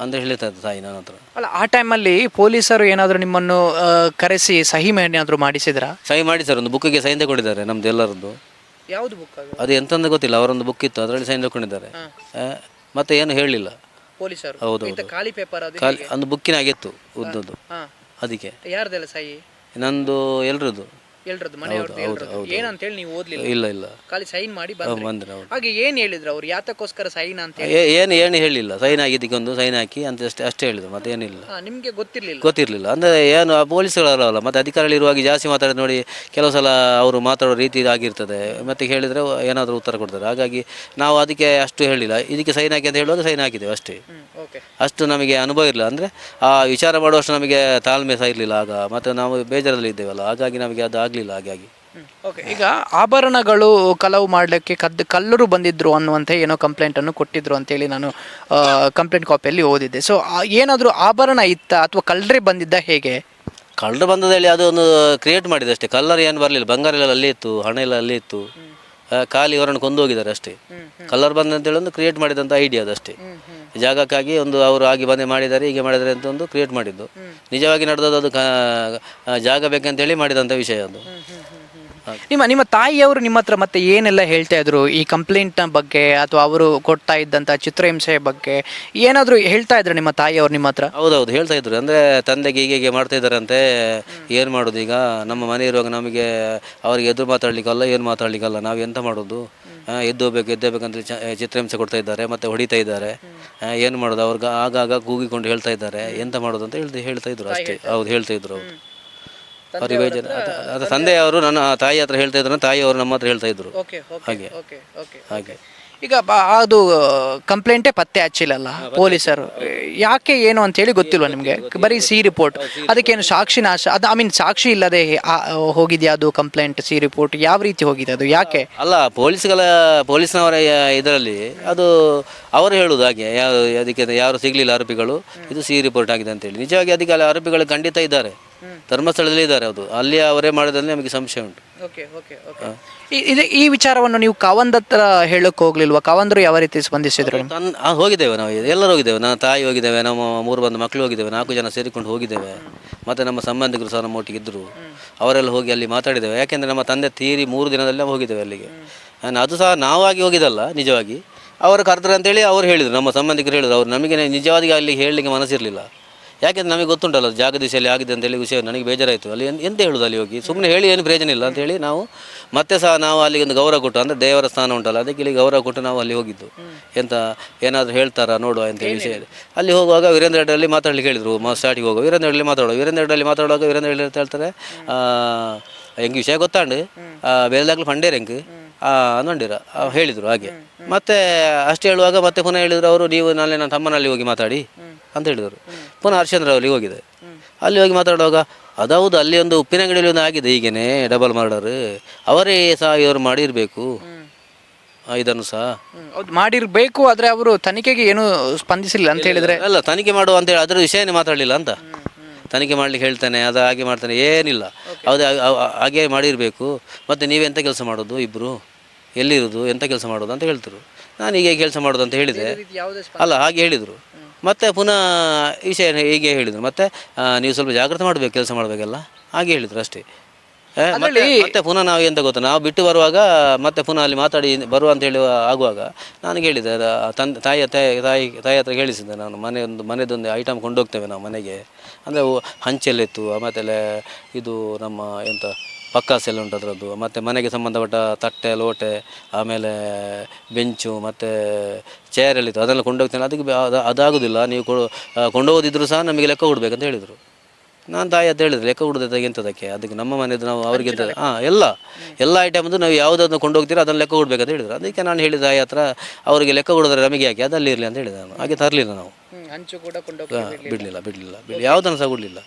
ಅಂತ ಹೇಳ್ತಾ ಇದ್ದ ತಾಯಿ ನನ್ನ ಹತ್ರ. ಅಲ್ಲ ಆ ಟೈಮಲ್ಲಿ ಪೊಲೀಸರು ಏನಾದರೂ ನಿಮ್ಮನ್ನು ಆ, ಕರೆಸಿ ಸಹಿ ಏನಾದರೂ ಮಾಡಿಸಿದ್ರಾ? ಸಹಿ ಮಾಡಿ ಸರ್ ಒಂದು ಬುಕ್ಕಿಗೆ ಸೈನ್ ತಗೊಂಡಿದ್ದಾರೆ ನಮ್ದು ಎಲ್ಲರದ್ದು. ಯಾವುದು ಬುಕ್ ಅದು? ಅದು ಎಂತಂದು ಗೊತ್ತಿಲ್ಲ ಅವರೊಂದು ಬುಕ್ ಇತ್ತು ಅದರಲ್ಲಿ ಸೈನ್ ತಗೊಂಡಿದ್ದಾರೆ ಆ, ಮತ್ತೆ ಏನು ಹೇಳಲಿಲ್ಲ ಪೊಲೀಸರು? ಹೌದು ಇಂಥ ಖಾಲಿ ಪೇಪರ್ ಅದು ಖಾಲಿ ಒಂದು ಬುಕ್ಕಿನಾಗಿತ್ತು ಉದ್ದದ್ದು. ಹಾ. ಅದಕ್ಕೆ. ಯಾರ್ದೆಲ್ಲ ಸಹಿ? ನಂದು ಎಲ್ರದ್ದು. ಎಲ್ರದ್ದು ಮನೆಯವ್ರದ್ದು ಎಲ್ರದ್ದು. ಏನಂತೇಳಿ ನೀವು ಓದ್ಲಿಲ್ಲ. ಇಲ್ಲ ಇಲ್ಲ. ಖಾಲಿ ಸೈನ್ ಮಾಡಿ ಬಂದ್ರಿ. ಹಾಗೆ ಏನ್ ಹೇಳಿದ್ರು ಅವ್ರು? ಯಾತಕ್ಕೋಸ್ಕರ ಸೈನ್ ಅಂತ ಹೇಳಿ? ಏ- ಏನು ಏನು ಹೇಳಿಲ್ಲ. ಸೈನ್ ಆಗಿದ್ದಕ್ಕೊಂದು ಸೈನ್ ಹಾಕಿ ಅಂತ ಅಷ್ಟೇ ಅಷ್ಟೇ ಹೇಳಿದ್ರು ಮತ್ತೆ ಏನಿಲ್ಲ. ಹಾ, ನಿಮ್ಗೆ ಗೊತ್ತಿರ್ಲಿಲ್ಲ. ಗೊತ್ತಿರಲಿಲ್ಲ. ಅಂದರೆ ಏನು ಆ ಪೊಲೀಸರಲ್ಲ ಮತ್ತೆ ಅಧಿಕಾರಿಗಳು ಇರುವಾಗ ಜಾಸ್ತಿ ಮಾತಾಡೋದು ನೋಡಿ ಕೆಲವು ಸಲ ಅವರು ಮಾತಾಡೋ ರೀತಿ ಆಗಿರ್ತದೆ ಮತ್ತೆ ಹೇಳಿದ್ರೆ ಏನಾದರೂ ಉತ್ತರ ಕೊಡ್ತಾರೆ. ಹಾಗಾಗಿ ನಾವು ಅದಕ್ಕೆ ಅಷ್ಟು ಹೇಳಿಲ್ಲ. ಇದಕ್ಕೆ ಸೈನ್ ಹಾಕಿ ಅಂತ ಹೇಳುವಾಗ ಸೈನ್ ಹಾಕಿದ್ದೇವೆ ಅಷ್ಟೇ. ಓಕೆ ಅಷ್ಟು ನಮಗೆ ಅನುಭವ ಇರಲಿಲ್ಲ. ಅಂದರೆ ಆ ವಿಚಾರ ಮಾಡುವಷ್ಟು ನಮಗೆ ತಾಳ್ಮೆ ಸಹ ಇರಲಿಲ್ಲ ಆಗ. ಮತ್ತು ನಾವು ಬೇಜಾರಲ್ಲಿ ಇದ್ದೇವಲ್ಲ ಹಾಗಾಗಿ ನಮಗೆ ಅದು ಆಗಲಿಲ್ಲ. ಹಾಗಾಗಿ ಓಕೆ ಈಗ ಆಭರಣಗಳು ಕಲವು ಮಾಡಲಿಕ್ಕೆ ಕದ್ದು ಕಲ್ಲರು ಬಂದಿದ್ರು ಅನ್ನುವಂಥ ಏನೋ ಕಂಪ್ಲೇಂಟ್ ಅನ್ನು ಕೊಟ್ಟಿದ್ರು ಅಂತೇಳಿ ನಾನು ಕಂಪ್ಲೇಂಟ್ ಕಾಪಿಯಲ್ಲಿ ಓದಿದ್ದೆ. ಸೊ ಏನಾದರೂ ಆಭರಣ ಇತ್ತ ಅಥವಾ ಕಳ್ಳರಿ ಬಂದಿದ್ದ ಹೇಗೆ? ಕಳ್ಳರು ಬಂದದಲ್ಲಿ ಅದು ಒಂದು ಕ್ರಿಯೇಟ್ ಮಾಡಿದೆ ಅಷ್ಟೇ. ಕಲ್ಲರ್ ಏನು ಬರಲಿಲ್ಲ. ಬಂಗಾರ ಎಲ್ಲ ಅಲ್ಲಿ ಇತ್ತು ಹಣ ಎಲ್ಲ ಅಲ್ಲಿ ಇತ್ತು. ಖಾಲಿ ಅವರನ್ನು ಕೊಂದು ಹೋಗಿದ್ದಾರೆ ಅಷ್ಟೇ. ಕಲ್ಲರ್ ಬಂದ ಅಂತೇಳಿ ಒಂದು ಕ್ರಿಯೇಟ್ ಮಾಡಿದಂಥ ಐಡಿಯಾ ಅದಷ್ಟೇ ಜಾಗಕ್ಕಾಗಿ ಒಂದು ಅವರು ಆಗಿ ಬಂದೆ ಮಾಡಿದ್ದಾರೆ, ಹೀಗೆ ಮಾಡಿದ್ದಾರೆ ಅಂತ ಒಂದು ಕ್ರಿಯೇಟ್ ಮಾಡಿದ್ದು. ನಿಜವಾಗಿ ನಡೆದದ್ದು ಅದು ಕಾ- ಜಾಗ ಬೇಕಂತೇಳಿ ಮಾಡಿದಂಥ ವಿಷಯ ಅದು. ನಿಮ್ಮ ನಿಮ್ಮ ತಾಯಿಯವರು ನಿಮ್ಮ ಹತ್ರ ಮತ್ತೆ ಏನೆಲ್ಲ ಹೇಳ್ತಾ ಇದ್ರು? ಈ ಕಂಪ್ಲೇಂಟ್ನ ಬಗ್ಗೆ ಅಥವಾ ಅವರು ಕೊಡ್ತಾ ಇದ್ದಂಥ ಚಿತ್ರಹಿಂಸೆ ಬಗ್ಗೆ ಏನಾದರೂ ಹೇಳ್ತಾ ಇದ್ರು ನಿಮ್ಮ ತಾಯಿಯವರು ನಿಮ್ಮ ಹತ್ರ? ಹೌದೌದು ಹೇಳ್ತಾ ಇದ್ರು. ಅಂದ್ರೆ ತಂದೆಗೆ ಹೀಗೆ ಹೀಗೆ ಮಾಡ್ತಾ ಇದ್ದಾರಂತೆ ಏನು ಮಾಡೋದು ಈಗ? ನಮ್ಮ ಮನೆ ಇರುವಾಗ ನಮಗೆ ಅವರಿಗೆ ಎದುರು ಮಾತಾಡ್ಲಿಕ್ಕಲ್ಲ ಏನು ಮಾತಾಡ್ಲಿಕ್ಕಲ್ಲ ನಾವು ಎಂತ ಮಾಡೋದು? ಎದ್ದೋಗ್ಬೇಕು ಎದ್ದು ಹೋಗ್ಬೇಕು ಎದ್ದು ಹೋಗ್ಬೇಕಂತ ಚ- ಚಿತ್ರಹಿಂಸೆ ಕೊಡ್ತಾ ಇದ್ದಾರೆ ಮತ್ತೆ ಹೊಡಿತಾ ಇದ್ದಾರೆ. ಏನು ಮಾಡೋದು? ಅವ್ರಿಗೆ ಆಗಾಗ ಕೂಗಿಕೊಂಡು ಹೇಳ್ತಾ ಇದ್ದಾರೆ ಎಂತ ಮಾಡೋದು ಅಂತ ಹೇಳ್ತಾ ಹೇಳ್ತಾ ಇದ್ರು ಅಷ್ಟೇ. ಹೌದು ಹೇಳ್ತಾ ಇದ್ರು ಹೌದು. ಬೇಜಾರು ಅದು- ತಂದೆಯವರು ನನ್ನ ತಾಯಿ ಹತ್ರ ಹೇಳ್ತಾ ಇದ್ರು ತಾಯಿಯವರು ನಮ್ಮ ಹತ್ರ ಹೇಳ್ತಾ ಇದ್ರು. ಓಕೆ ಹಾಗೆ. ಓಕೆ ಓಕೆ ಹಾಗೆ. ಈಗ ಬ- ಅದು ಕಂಪ್ಲೇಂಟೇ ಪತ್ತೆ ಹಚ್ಚಿಲ್ಲಲ್ಲ ಪೊಲೀಸರು? ಯಾಕೆ ಏನು ಅಂತ ಹೇಳಿ ಗೊತ್ತಿಲ್ವಾ ನಿಮಗೆ? ಬರೀ ಸಿ ರಿಪೋರ್ಟ್. ಅದಕ್ಕೇನು ಸಾಕ್ಷಿ ನಾಶ? ಅದು ಐ ಮೀನ್ ಸಾಕ್ಷಿ ಇಲ್ಲದೆ ಆ- ಹೋಗಿದೆಯಾ ಅದು ಕಂಪ್ಲೇಂಟ್ ಸಿ ರಿಪೋರ್ಟ್? ಯಾವ ರೀತಿ ಹೋಗಿದೆ ಅದು? ಯಾಕೆ? ಅಲ್ಲ ಪೊಲೀಸ್ಗಳ ಪೊಲೀಸ್ನವರ ಇದರಲ್ಲಿ ಅದು ಅವರು ಹೇಳುದು ಹಾಗೆ ಯಾರು ಅದಕ್ಕೆ ಯಾರು ಸಿಗಲಿಲ್ಲ ಆರೋಪಿಗಳು ಇದು ಸಿ ರಿಪೋರ್ಟ್ ಆಗಿದೆ ಅಂತೇಳಿ ನಿಜವಾಗಿ ಅದಕ್ಕೆ ಅಲ್ಲಿ ಆರೋಪಿಗಳು ಖಂಡಿತ ಇದ್ದಾರೆ. ಧರ್ಮಸ್ಥಳದಲ್ಲಿ ಇದ್ದಾರೆ ಅದು. ಅಲ್ಲಿ ಅವರೇ ಮಾಡೋದ್ರಲ್ಲಿ ನಮಗೆ ಸಂಶಯ ಉಂಟು. ಓಕೆ ಓಕೆ ಓಕೆ ಇದು ಈ ವಿಚಾರವನ್ನು ನೀವು ಕಾವಂದ್ ಹತ್ರ ಹೇಳಕ್ ಹೋಗ್ಲಿಲ್ವಾ? ಕಾವಂದ್ರು ಯಾವ ರೀತಿ ಸ್ಪಂದಿಸಿದ್ರು ಆ, ಹೋಗಿದ್ದೇವೆ ನಾವು. ಎಲ್ಲರೂ ಹೋಗಿದ್ದೇವೆ. ನನ್ನ ತಾಯಿ ಹೋಗಿದ್ದೇವೆ ನಮ್ಮ ಮೂರು ಬಂದು ಮಕ್ಕಳು ಹೋಗಿದ್ದೇವೆ ನಾಲ್ಕು ಜನ ಸೇರಿಕೊಂಡು ಹೋಗಿದ್ದೇವೆ. ಮತ್ತೆ ನಮ್ಮ ಸಂಬಂಧಿಕರು ಸಹ ನಮ್ಮ ಒಟ್ಟಿಗೆ ಇದ್ದರು ಅವರೆಲ್ಲ ಹೋಗಿ ಅಲ್ಲಿ ಮಾತಾಡಿದ್ದೇವೆ. ಯಾಕೆಂದ್ರೆ ನಮ್ಮ ತಂದೆ ತೀರಿ ಮೂರು ದಿನದಲ್ಲೇ ಹೋಗಿದ್ದೇವೆ ಅಲ್ಲಿಗೆ. ನಾನು ಅದು ಸಹ ನಾವಾಗಿ ಹೋಗಿದ್ದಲ್ಲ ನಿಜವಾಗಿ. ಅವರು ಕರೆದ್ರೆ ಅಂತೇಳಿ ಅವ್ರು ಹೇಳಿದರು. ನಮ್ಮ ಸಂಬಂಧಿಕರು ಹೇಳಿದ್ರು. ಅವ್ರು ನಮಗೆ ನಿಜವಾಗಿ ಅಲ್ಲಿ ಹೇಳಲಿಕ್ಕೆ ಮನಸ್ಸಿರಲಿಲ್ಲ. ಯಾಕೆಂದ್ರೆ ನಮಗೆ ಗೊತ್ತುಂಟಲ್ಲ ಜಾಗ ದಿಶೆಯಲ್ಲಿ ಆಗಿದೆ ಅಂತೇಳಿ ವಿಷಯ ನನಗೆ ಬೇಜಾರಾಯಿತು. ಅಲ್ಲಿ ಎನ್- ಎಂತ ಹೇಳೋದು ಅಲ್ಲಿ ಹೋಗಿ? ಸುಮ್ಮನೆ ಹೇಳಿ ಏನು ಪ್ರಯೋಜನ ಇಲ್ಲ ಅಂತೇಳಿ ನಾವು ಮತ್ತೆ ಸಹ ನಾವು ಅಲ್ಲಿಗೆ ಒಂದು ಗೌರವ ಕೊಟ್ಟು, ಅಂದರೆ ದೇವರ ಸ್ಥಾನ ಉಂಟಲ್ಲ, ಅದಕ್ಕೆ ಇಲ್ಲಿ ಗೌರವ ಕೊಟ್ಟು ನಾವು ಅಲ್ಲಿ ಹೋಗಿದ್ದು. ಎಂತ ಏನಾದರೂ ಹೇಳ್ತಾರಾ ನೋಡುವ ಅಂತೇಳಿ ವಿಷಯ. ಅಲ್ಲಿ ಹೋಗುವಾಗ ವೀರೇಂದ್ರ ಹೆಡ್ಡಲ್ಲಿ ಮಾತಾಡ್ಲಿಕ್ಕೆ ಹೇಳಿದರು ಸ್ಟಾರ್ಟಿಗೆ ಹೋಗುವ ವೀರೇಂದ್ರ ಹೆಡ್ಡಲ್ಲಿ ಮಾತಾಡುವ ವೀರೇಂದ್ರ ಹೆಡ್ಡಲ್ಲಿ ಮಾತಾಡುವಾಗ ವೀರೇಂದ್ರ ಅಂತ ಹೇಳ್ತಾರೆ ಹೆಂಗೆ ವಿಷಯ ಗೊತ್ತಾಂಡು ಬೇರೆದಾಗ್ಲು ಫಂಡೇರ್ ಹೆಂಗೆ ಅಂದಿರ ಹೇಳಿದರು ಹಾಗೆ. ಮತ್ತೆ ಅಷ್ಟು ಹೇಳುವಾಗ ಮತ್ತೆ ಪುನಃ ಹೇಳಿದ್ರು ಅವರು ನೀವು ನಾಳೆ ನನ್ನ ತಮ್ಮನಲ್ಲಿ ಹೋಗಿ ಮಾತಾಡಿ ಅಂತ ಹೇಳಿದರು. ಪುನಃ ಹರ್ಷೇಂದ್ರ ಅಲ್ಲಿ ಹೋಗಿದೆ. ಅಲ್ಲಿ ಹೋಗಿ ಮಾತಾಡುವಾಗ ಅದೌದು ಅಲ್ಲಿ ಒಂದು ಉಪ್ಪಿನ ಅಂಗಡಿಯಲ್ಲಿ ಒಂದು ಆಗಿದೆ ಹೀಗೇನೆ ಡಬಲ್ ಮರ್ಡರ್. ಅವರೇ ಸಹ ಇವರು ಮಾಡಿರಬೇಕು. ಇದನ್ನು ಸಹ. ಹೌದು ಮಾಡಿರ್ಬೇಕು ಆದ್ರೆ ಅವರು ತನಿಖೆಗೆ ಏನು ಸ್ಪಂದಿಸಿಲ್ಲ ಅಂತ ಹೇಳಿದ್ರೆ. ಅಲ್ಲ ತನಿಖೆ ಮಾಡುವ ಅಂತೇಳಿ ಅದರ ವಿಷಯನೇ ಮಾತಾಡಲಿಲ್ಲ ಅಂತ. ತನಿಖೆ ಮಾಡಲಿಕ್ಕೆ ಹೇಳ್ತಾನೆ ಅದು ಹಾಗೆ ಮಾಡ್ತಾನೆ ಏನಿಲ್ಲ. ಅದೇ ಹಾಗೆ ಮಾಡಿರಬೇಕು. ಮತ್ತು ನೀವೆಂಥ ಕೆಲಸ ಮಾಡೋದು ಇಬ್ಬರು ಎಲ್ಲಿರೋದು ಎಂತ ಕೆಲಸ ಮಾಡೋದು ಅಂತ ಹೇಳ್ತರು ನಾನು ಹೀಗೆ ಕೆಲಸ ಮಾಡೋದು ಅಂತ ಹೇಳಿದೆ. ಅಲ್ಲ ಹಾಗೆ ಹೇಳಿದರು. ಮತ್ತೆ ಪುನಃ ವಿಷಯ ಹೀಗೆ ಹೇಳಿದರು. ಮತ್ತೆ ನೀವು ಸ್ವಲ್ಪ ಜಾಗ್ರತೆ ಮಾಡಬೇಕು ಕೆಲಸ ಮಾಡಬೇಕಲ್ಲ? ಹಾಗೆ ಹೇಳಿದರು ಅಷ್ಟೇ. ಮತ್ತೆ ಪುನಃ ನಾವು ಎಂತ ಗೊತ್ತಾ? ನಾವು ಬಿಟ್ಟು ಬರುವಾಗ ಮತ್ತೆ ಪುನಃ ಅಲ್ಲಿ ಮಾತಾಡಿ ಬರುವ ಅಂತ ಹೇಳಿ ಆಗುವಾಗ ನಾನು ಹೇಳಿದೆ ತಂದೆ ತಾಯಿ ತಾಯಿ ತಾಯಿ ತಾಯಿ ಹತ್ರ ಹೇಳಿಸಿದ್ದೆ ನಾನು. ಮನೆ ಒಂದು ಮನೆದೊಂದು ಐಟಮ್ ಕೊಂಡೋಗ್ತೇವೆ ನಾವು ಮನೆಗೆ. ಅಂದರೆ ಹಂಚೆಲೆತ್ತು ಆಮೇಲೆ ಇದು ನಮ್ಮ ಎಂತ, ಪಕ್ಕಾ ಎಲ್ಲ ಉಂಟು ಅದರದ್ದು ಮತ್ತು ಮನೆಗೆ ಸಂಬಂಧಪಟ್ಟ ತಟ್ಟೆ, ಲೋಟೆ, ಆಮೇಲೆ ಬೆಂಚು, ಮತ್ತು ಚೇರ್ ಎಲ್ಲ ಇತ್ತು ಅದೆಲ್ಲ ಕೊಂಡೋಗ್ತೇನೆ, ಅದಕ್ಕೆ ಅದಾಗೋದಿಲ್ಲ, ನೀವು ಕೊ ಕೊಂಡೋಗೋದಿದ್ರು ಸಹ ನಮಗೆ ಲೆಕ್ಕ ಕೊಡಬೇಕಂತ ಹೇಳಿದರು. ನಾನು ತಾಯಿ ಅಂತ ಹೇಳಿದ್ರೆ ಲೆಕ್ಕ ಕೊಡೋದು ಎಂಥದಕ್ಕೆ ಅದಕ್ಕೆ? ನಮ್ಮ ಮನೆಯದು ನಾವು ಅವ್ರಿಗೆ ಹಾಂ ಎಲ್ಲ. ಎಲ್ಲ ಐಟಮ್ದು ನಾವು ಯಾವುದನ್ನು ಕೊಂಡೋಗ್ತೀರೋ ಅದನ್ನು ಲೆಕ್ಕ ಕೊಡಬೇಕಂತ ಹೇಳಿದ್ರು. ಅದಕ್ಕೆ ನಾನು ಹೇಳಿದ ತಾಯಿ ಹತ್ರ ಅವರಿಗೆ ಲೆಕ್ಕ ಕೊಡಿದ್ರೆ ನಮಗೆ ಯಾಕೆ? ಅದಲ್ಲಿ ಇರಲಿ ಅಂತ ಹೇಳಿದೆ ನಾನು. ಹಾಗೆ ತರಲಿಲ್ಲ ನಾವು. ಹಂಚು ಕೂಡ ಬಿಡಲಿಲ್ಲ. ಬಿಡ್ಲಿಲ್ಲ ಬಿಡಲಿಲ್ಲ ಬಿಡಲಿ ಯಾವುದನ್ನು ಸಹ ಕೊಡಲಿಲ್ಲ.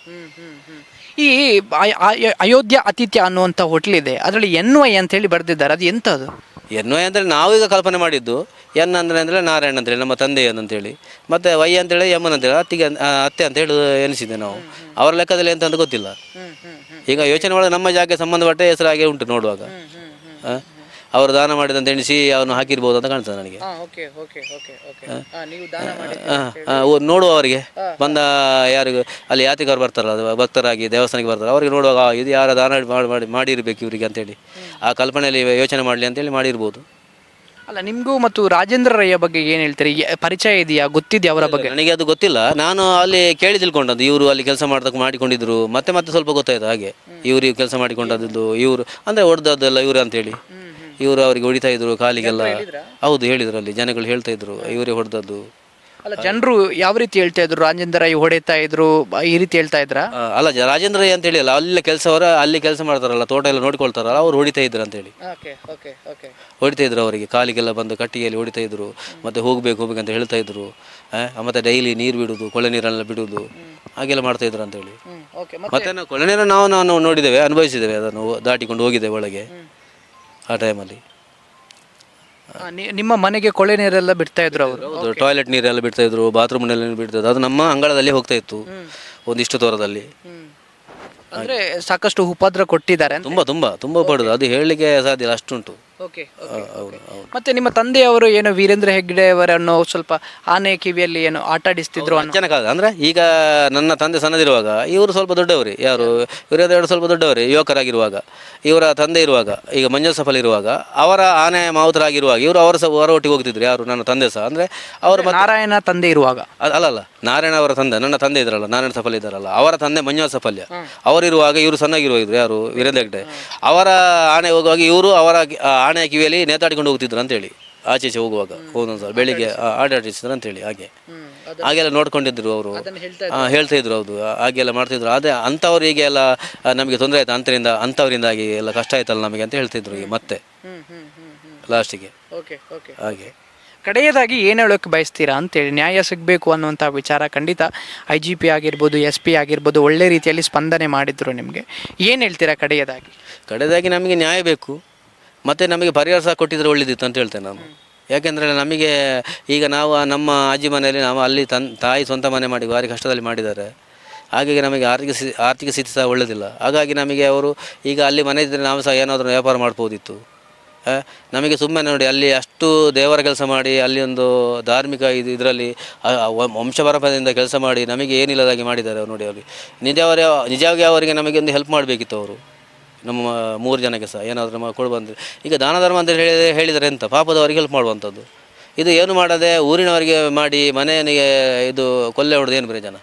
ಈ ಅಯೋಧ್ಯಾ ಅಯ- ಅಯೋಧ್ಯ ಆತಿಥ್ಯ ಅನ್ನುವಂಥ ಹೋಟ್ಲಿದೆ ಅದರಲ್ಲಿ ಎನ್ ವೈ ಅಂತ ಹೇಳಿ ಬರೆದಿದ್ದಾರೆ. ಅದು ಎಂಥದ್ದು ಎನ್ನು ಅಂದರೆ ನಾವೀಗ ಕಲ್ಪನೆ ಮಾಡಿದ್ದು ಎನ್ ಅಂದರೆ ಅಂದರೆ ನಾರಾಯಣ ಅಂತೇಳಿ ನಮ್ಮ ತಂದೆ ಅಂತೇಳಿ. ಮತ್ತು ವೈ ಅಂತೇಳಿ ಯಮನ್ ಅಂತೇಳಿ ಅತ್ತಿಗೆ ಅತ್ತೆ ಅಂತ ಹೇಳಿ ಎನಿಸಿದೆ ನಾವು. ಅವರ ಲೆಕ್ಕದಲ್ಲಿ ಎಂತ ಅಂತ ಗೊತ್ತಿಲ್ಲ. ಈಗ ಯೋಚನೆ ಒಳಗೆ ನಮ್ಮ ಜಾಗಕ್ಕೆ ಸಂಬಂಧಪಟ್ಟ ಹೆಸರಾಗೆ ಉಂಟು ನೋಡುವಾಗ? ಅವರು ದಾನ ಮಾಡಿದಂತ ಎಣಿಸಿ ಅವನು ಹಾಕಿರ್ಬೋದು ಅಂತ ಕಾಣ್ತದೆ ನನಗೆ. ಓಕೆ ಓಕೆ ಓಕೆ ಓಕೆ ನೀವು ದಾನ ಮಾಡಿ ಆ, ಆ, ನೋಡುವವರಿಗೆ ಬಂದ ಯಾರು ಅಲ್ಲಿ ಯಾತ್ರಿಕರು ಬರ್ತಾರಲ್ಲ ಅದು ಭಕ್ತರಾಗಿ ದೇವಸ್ಥಾನಕ್ಕೆ ಬರ್ತಾರೆ ಅವರಿಗೆ ನೋಡುವಾಗ ಆ, ಇದು ಯಾರ ದಾನ ಮಾಡಿ ಮಾಡಿ ಮಾಡಿರ್ಬೇಕು ಇವರಿಗೆ ಅಂತೇಳಿ ಆ ಕಲ್ಪನೆಯಲ್ಲಿ ಯೋಚನೆ ಮಾಡಲಿ ಅಂತೇಳಿ ಮಾಡಿರ್ಬೋದು. ಅಲ್ಲ ನಿಮಗೂ ಮತ್ತು ರಾಜೇಂದ್ರ ರಯ್ಯ ಬಗ್ಗೆ ಏನು ಹೇಳ್ತೀರಿ? ಯ- ಪರಿಚಯ ಇದೆಯಾ? ಗೊತ್ತಿದೆಯಾ ಅವರ ಬಗ್ಗೆ? ನನಗೆ ಅದು ಗೊತ್ತಿಲ್ಲ. ನಾನು ಅಲ್ಲಿ ಕೇಳಿ ತಿಳ್ಕೊಂಡದ್ದು ಇವರು ಅಲ್ಲಿ ಕೆಲಸ ಮಾಡ್ದಕ್ಕೆ ಮಾಡಿಕೊಂಡಿದ್ರು. ಮತ್ತೆ ಮತ್ತೆ ಸ್ವಲ್ಪ ಗೊತ್ತಾಯ್ತು ಹಾಗೆ. ಇವರು ಕೆಲಸ ಮಾಡಿಕೊಂಡದ್ದು ಇವರು ಅಂದರೆ ಹೊಡೆದದ್ದೆಲ್ಲ ಇವರು ಅಂತೇಳಿ ಇವರು ಅವರಿಗೆ ಹೊಡಿತಾ ಇದ್ರು ಕಾಲಿಗೆಲ್ಲ. ಹೌದು ಹೇಳಿದ್ರು ಅಲ್ಲಿ. ಜನಗಳು ಹೇಳ್ತಾ ಇದ್ರು ಇವರೇ ಹೊಡೆದದ್ದು. ಅಲ್ಲ ಜನರು ಯಾವ ರೀತಿ ಹೇಳ್ತಾ ಇದ್ರು? ರಾಜೇಂದ್ರ ರೈ ಹೊಡಿತಾ ಇದ್ರು ಈ ರೀತಿ ಹೇಳ್ತಾ ಇದ್ರ? ಅಲ್ಲ ಜ- ರಾಜೇಂದ್ರ ಅಂತ ಹೇಳಿ ಅಲ್ಲ ಅಲ್ಲಿ ಕೆಲಸವರ ಅಲ್ಲಿ ಕೆಲಸ ಮಾಡ್ತಾರಲ್ಲ ತೋಟ ಎಲ್ಲ ನೋಡ್ಕೊಳ್ತಾರಲ್ಲ ಅವ್ರು ಹೊಡಿತಾ ಇದ್ರು ಓಕೆ ಓಕೆ ಓಕೆ. ಹೊಡಿತಾ ಇದ್ರು ಅವರಿಗೆ ಕಾಲಿಗೆಲ್ಲ ಬಂದು ಕಟ್ಟಿಗೆಯಲ್ಲಿ ಹೊಡಿತಾ ಇದ್ರು ಮತ್ತೆ ಹೋಗ್ಬೇಕು ಹೋಗ್ಬೇಕಂತ ಅಂತ ಹೇಳ್ತಾ ಇದ್ರು ಆ, ಮತ್ತೆ ಡೈಲಿ ನೀರು ಬಿಡುದು ಕೊಳೆ ನೀರನ್ನೆಲ್ಲ ಬಿಡುದು ಹಾಗೆಲ್ಲ ಮಾಡ್ತಾ ಇದ್ರು ಅಂತೇಳಿ ಓಕೆ ಮತ್ತೆ? ನಾವು ಕೊಳೆ ನೀರನ್ನು ನಾವು ನಾವು ನೋಡಿದ್ದೇವೆ ಅನುಭವಿಸಿದ್ದೇವೆ ಅದನ್ನು ದಾಟಿಕೊಂಡು ಹೋಗಿದ್ದೇವೆ ಒಳಗೆ. ಆ ಟೈಮಲ್ಲಿ ನಿಮ್ಮ ಮನೆಗೆ ಕೊಳೆ ನೀರೆಲ್ಲ ಬಿಡ್ತಾ ಇದ್ರು ಅವರು? ಹೌದು ಟಾಯ್ಲೆಟ್ ನೀರೆಲ್ಲ ಬಿಡ್ತಾ ಇದ್ರು ಬಾತ್ರೂಮ್ನಲ್ಲಿ ಬಿಡ್ತಾ ಇದ್ರು. ಅದು ನಮ್ಮ ಅಂಗಳದಲ್ಲಿ ಹೋಗ್ತಾ ಇತ್ತು ಒಂದಿಷ್ಟು ದೂರದಲ್ಲಿ. ಅಂದ್ರೆ ಸಾಕಷ್ಟು ಉಪದ್ರ ಕೊಟ್ಟಿದ್ದಾರೆ ತುಂಬಾ ತುಂಬಾ ತುಂಬಾ ಬಡದು ಅದು ಹೇಳಲಿಕ್ಕೆ ಸಾಧ್ಯ ಇಲ್ಲ ಅಷ್ಟುಂಟು. ಓಕೆ ಮತ್ತೆ ನಿಮ್ಮ ತಂದೆಯವರು ಏನು ವೀರೇಂದ್ರ ಹೆಗ್ಡೆ ಅವರನ್ನು ಸ್ವಲ್ಪ ಆನೆ ಕಿವಿಯಲ್ಲಿ ಏನು ಆಟ ಆಡಿಸ್ತಿದ್ರು ಅಂದ್ರೆ ಈಗ ನನ್ನ ತಂದೆ ಸಣ್ಣದಿರುವಾಗ ಇವರು ಸ್ವಲ್ಪ ದೊಡ್ಡವರೇ. ಯಾರು? ವೀರೇಂದ್ರ ಹೆಗ್ಡೆ ಸ್ವಲ್ಪ ದೊಡ್ಡವರೇ ಯುವಕರಾಗಿರುವಾಗ. ಇವರ ತಂದೆ ಇರುವಾಗ ಈಗ ಮಂಜು ಸಫಲ್ ಇರುವಾಗ ಅವರ ಆನೆ ಮಾವುತರಾಗಿರುವಾಗ ಇವರು ಅವರ ಸಹ ಹೊರ ಒಟ್ಟಿಗೆ ಹೋಗ್ತಿದ್ರು. ಯಾರು? ನನ್ನ ತಂದೆ ಸಹ. ಅಂದ್ರೆ ಅವರು ನಾರಾಯಣ ತಂದೆ ಇರುವಾಗ? ಅಲ್ಲ ಅಲ್ಲ, ಅಲ್ಲ. ನಾರಾಯಣ ಅವರ ತಂದೆ ನನ್ನ ತಂದೆ ಇದ್ರಲ್ಲ ನಾರಾಯಣ ಸಫಲ್ ಇದ್ದಾರಲ್ಲ ಅವರ ತಂದೆ ಮಂಜು ಸಫಲ್ಯ ಅವರಿರುವಾಗ ಇವರು ಸಣ್ಣಗಿರುವಾಗ ಯಾರು? ವೀರೇಂದ್ರ ಹೆಗ್ಡೆ. ಅವರ ಆನೆ ಹೋಗುವಾಗ ಇವರು ಅವರ ಆ ಆಣೆಯ ಕಿವಿಯಲ್ಲಿ ನೇತಾಡಿಕೊಂಡು ಹೋಗ್ತಿದ್ರು ಅಂತೇಳಿ ಆಚೆ ಈಚೆ ಹೋಗುವಾಗ ಸರ್ ಬೆಳಿಗ್ಗೆ ಆ, ಆಟಾಡಿಸಿದ್ರು ಅಂತೇಳಿ ಹಾಗೆ. ಹಾಗೆಲ್ಲ ನೋಡ್ಕೊಂಡಿದ್ರು ಅವರು. ಹೇಳ್ತಾ ಇದ್ರು. ಹೌದು. ಹಾಗೆಲ್ಲ ಮಾಡ್ತಿದ್ರು. ಅದೇ ಅಂಥವ್ರಿಗೆ ಎಲ್ಲ ಆ, ನಮಗೆ ತೊಂದರೆ ಆಯ್ತು ಅಂತರಿಂದ ಅಂಥವರಿಂದಾಗಿ ಎಲ್ಲ ಕಷ್ಟ ಆಯ್ತಲ್ಲ ನಮಗೆ ಅಂತ ಹೇಳ್ತಿದ್ರು ಈಗ ಮತ್ತೆ. ಲಾಸ್ಟಿಗೆ. Okay okay. ಹಾಗೆ. ಕಡೆಯದಾಗಿ ಏನು ಹೇಳೋಕೆ ಬಯಸ್ತೀರಾ ಅಂತೇಳಿ? ನ್ಯಾಯ ಸಿಗಬೇಕು ಅನ್ನುವಂಥ ವಿಚಾರ ಖಂಡಿತ ಐ ಜಿ ಪಿ ಆಗಿರ್ಬೋದು ಎಸ್ ಪಿ ಆಗಿರ್ಬೋದು ಒಳ್ಳೆ ರೀತಿಯಲ್ಲಿ ಸ್ಪಂದನೆ ಮಾಡಿದ್ರು ನಿಮಗೆ. ಏನು ಹೇಳ್ತೀರಾ ಕಡೆಯದಾಗಿ? ಕಡೆಯದಾಗಿ ನಮಗೆ ನ್ಯಾಯ ಬೇಕು. ಮತ್ತು ನಮಗೆ ಪರಿಹಾರ ಸಹ ಕೊಟ್ಟಿದ್ರೆ ಒಳ್ಳೆಯದಿತ್ತು ಅಂತ ಹೇಳ್ತೇನೆ ನಾನು. ಯಾಕೆಂದರೆ ನಮಗೆ ಈಗ ನಾವು ನಮ್ಮ ಅಜ್ಜಿ ಮನೆಯಲ್ಲಿ ನಾವು ಅಲ್ಲಿ ತನ್, ತಾಯಿ ಸ್ವಂತ ಮನೆ ಮಾಡಿ ಭಾರಿ ಕಷ್ಟದಲ್ಲಿ ಮಾಡಿದ್ದಾರೆ. ಹಾಗಾಗಿ ನಮಗೆ ಆರ್ಥಿಕ ಸ್ಥಿತಿ ಆರ್ಥಿಕ ಸ್ಥಿತಿ ಸಹ ಒಳ್ಳೆಯದಿಲ್ಲ ಹಾಗಾಗಿ ನಮಗೆ ಅವರು ಈಗ ಅಲ್ಲಿ ಮನೆ ಇದ್ದರೆ ನಾವು ಸಹ ಏನಾದರೂ ವ್ಯಾಪಾರ ಮಾಡ್ಬೋದಿತ್ತು. ನಮಗೆ ಸುಮ್ಮನೆ ನೋಡಿ ಅಲ್ಲಿ ಅಷ್ಟು ದೇವರ ಕೆಲಸ ಮಾಡಿ, ಅಲ್ಲಿ ಒಂದು ಧಾರ್ಮಿಕ ಇದು, ಇದರಲ್ಲಿ ವಂಶ ಪರಂಪರೆಯಿಂದ ಕೆಲಸ ಮಾಡಿ ನಮಗೆ ಏನಿಲ್ಲದಾಗಿ ಮಾಡಿದ್ದಾರೆ ಅವ್ರು ನೋಡಿ ಅವ್ರಿಗೆ ನಿಜವರ ನಿಜವಾಗಿ ಅವರಿಗೆ ನಮಗೆ ಒಂದು ಹೆಲ್ಪ್ ಮಾಡಬೇಕಿತ್ತು ಅವರು. ನಮ್ಮ ಮೂರು ಜನಕ್ಕೆ ಸಹ, ಏನಾದರೂ ನಮ್ಮ ಕೊಡುವಂದರೆ ಈಗ ದಾನ ಧರ್ಮ ಅಂತ ಹೇಳಿ, ಹೇಳಿದರೆ ಎಂತ? ಪಾಪದವರಿಗೆ ಹೆಲ್ಪ್ ಮಾಡುವಂಥದ್ದು. ಇದು ಏನು ಮಾಡದೆ ಊರಿನವರಿಗೆ ಮಾಡಿ ಮನೆಯನಿಗೆ ಇದು ಕೊಲ್ಲೆ ಹೊಡೆದು ಏನು ಪ್ರಯೋಜನ?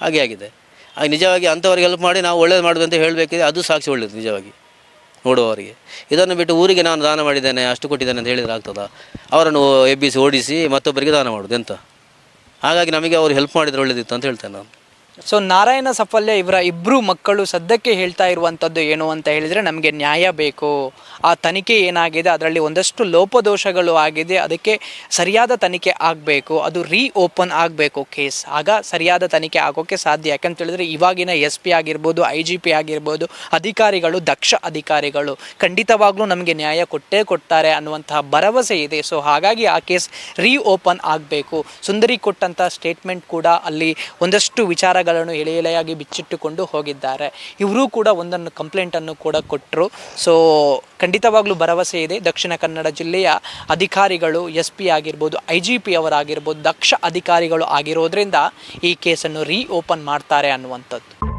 ಹಾಗೆ ಆಗಿದೆ. ಹಾಗೆ ನಿಜವಾಗಿ ಅಂಥವ್ರಿಗೆ ಹೆಲ್ಪ್ ಮಾಡಿ ನಾವು ಒಳ್ಳೇದು ಮಾಡೋದು ಅಂತ ಹೇಳಬೇಕಿದೆ ಅದು ಸಾಕ್ಷಿ ಒಳ್ಳೆಯದು ನಿಜವಾಗಿ ನೋಡುವವರಿಗೆ. ಇದನ್ನು ಬಿಟ್ಟು ಊರಿಗೆ ನಾನು ದಾನ ಮಾಡಿದ್ದೇನೆ, ಅಷ್ಟು ಕೊಟ್ಟಿದ್ದೇನೆ ಅಂತ ಹೇಳಿದರೆ ಆಗ್ತದಾ? ಅವರನ್ನು ಎಬ್ಬಿಸಿ ಓಡಿಸಿ ಮತ್ತೊಬ್ಬರಿಗೆ ದಾನ ಮಾಡೋದು ಎಂತ? ಹಾಗಾಗಿ ನಮಗೆ ಅವರು ಹೆಲ್ಪ್ ಮಾಡಿದರೆ ಒಳ್ಳೆದಿತ್ತು ಅಂತ ಹೇಳ್ತೇನೆ ನಾನು. ಸೊ ನಾರಾಯಣ ಸಫಲ್ಯ ಇವರ ಇಬ್ಬರು ಮಕ್ಕಳು ಸದ್ಯಕ್ಕೆ ಹೇಳ್ತಾ ಇರುವಂಥದ್ದು ಏನು ಅಂತ ಹೇಳಿದರೆ ನಮಗೆ ನ್ಯಾಯ ಬೇಕು. ಆ ತನಿಖೆ ಏನಾಗಿದೆ? ಅದರಲ್ಲಿ ಒಂದಷ್ಟು ಲೋಪದೋಷಗಳು ಆಗಿದೆ. ಅದಕ್ಕೆ ಸರಿಯಾದ ತನಿಖೆ ಆಗಬೇಕು. ಅದು ರೀ ಓಪನ್ ಆಗಬೇಕು ಕೇಸ್. ಆಗ ಸರಿಯಾದ ತನಿಖೆ ಆಗೋಕ್ಕೆ ಸಾಧ್ಯ. ಯಾಕಂತ ಹೇಳಿದ್ರೆ ಇವಾಗಿನ ಎಸ್ ಪಿ ಆಗಿರ್ಬೋದು ಐ ಜಿ ಪಿ ಆಗಿರ್ಬೋದು, ಅಧಿಕಾರಿಗಳು, ದಕ್ಷ ಅಧಿಕಾರಿಗಳು ಖಂಡಿತವಾಗ್ಲೂ ನಮಗೆ ನ್ಯಾಯ ಕೊಟ್ಟೇ ಕೊಡ್ತಾರೆ ಅನ್ನುವಂತಹ ಭರವಸೆ ಇದೆ. ಸೊ ಹಾಗಾಗಿ ಆ ಕೇಸ್ ರೀ ಓಪನ್ ಆಗಬೇಕು. ಸುಂದರಿ ಕೊಟ್ಟಂಥ ಸ್ಟೇಟ್ಮೆಂಟ್ ಕೂಡ ಅಲ್ಲಿ ಒಂದಷ್ಟು ವಿಚಾರಗಳನ್ನು ಎಳೆ ಎಳೆಯಾಗಿ ಬಿಚ್ಚಿಟ್ಟುಕೊಂಡು ಹೋಗಿದ್ದಾರೆ. ಇವರು ಕೂಡ ಒಂದನ್ನು ಕಂಪ್ಲೇಂಟನ್ನು ಕೂಡ ಕೊಟ್ಟರು ಸೊ ಖಂಡಿತವಾಗ್ಲೂ ಭರವಸೆ ಇದೆ. ದಕ್ಷಿಣ ಕನ್ನಡ ಜಿಲ್ಲೆಯ ಅಧಿಕಾರಿಗಳು ಎಸ್ ಪಿ ಆಗಿರ್ಬೋದು ಐ ಜಿ ಪಿ ಅವರಾಗಿರ್ಬೋದು, ದಕ್ಷ ಅಧಿಕಾರಿಗಳು ಆಗಿರೋದ್ರಿಂದ ಈ ಕೇಸನ್ನು ರೀ ಓಪನ್ ಮಾಡ್ತಾರೆ ಅನ್ನುವಂಥದ್ದು.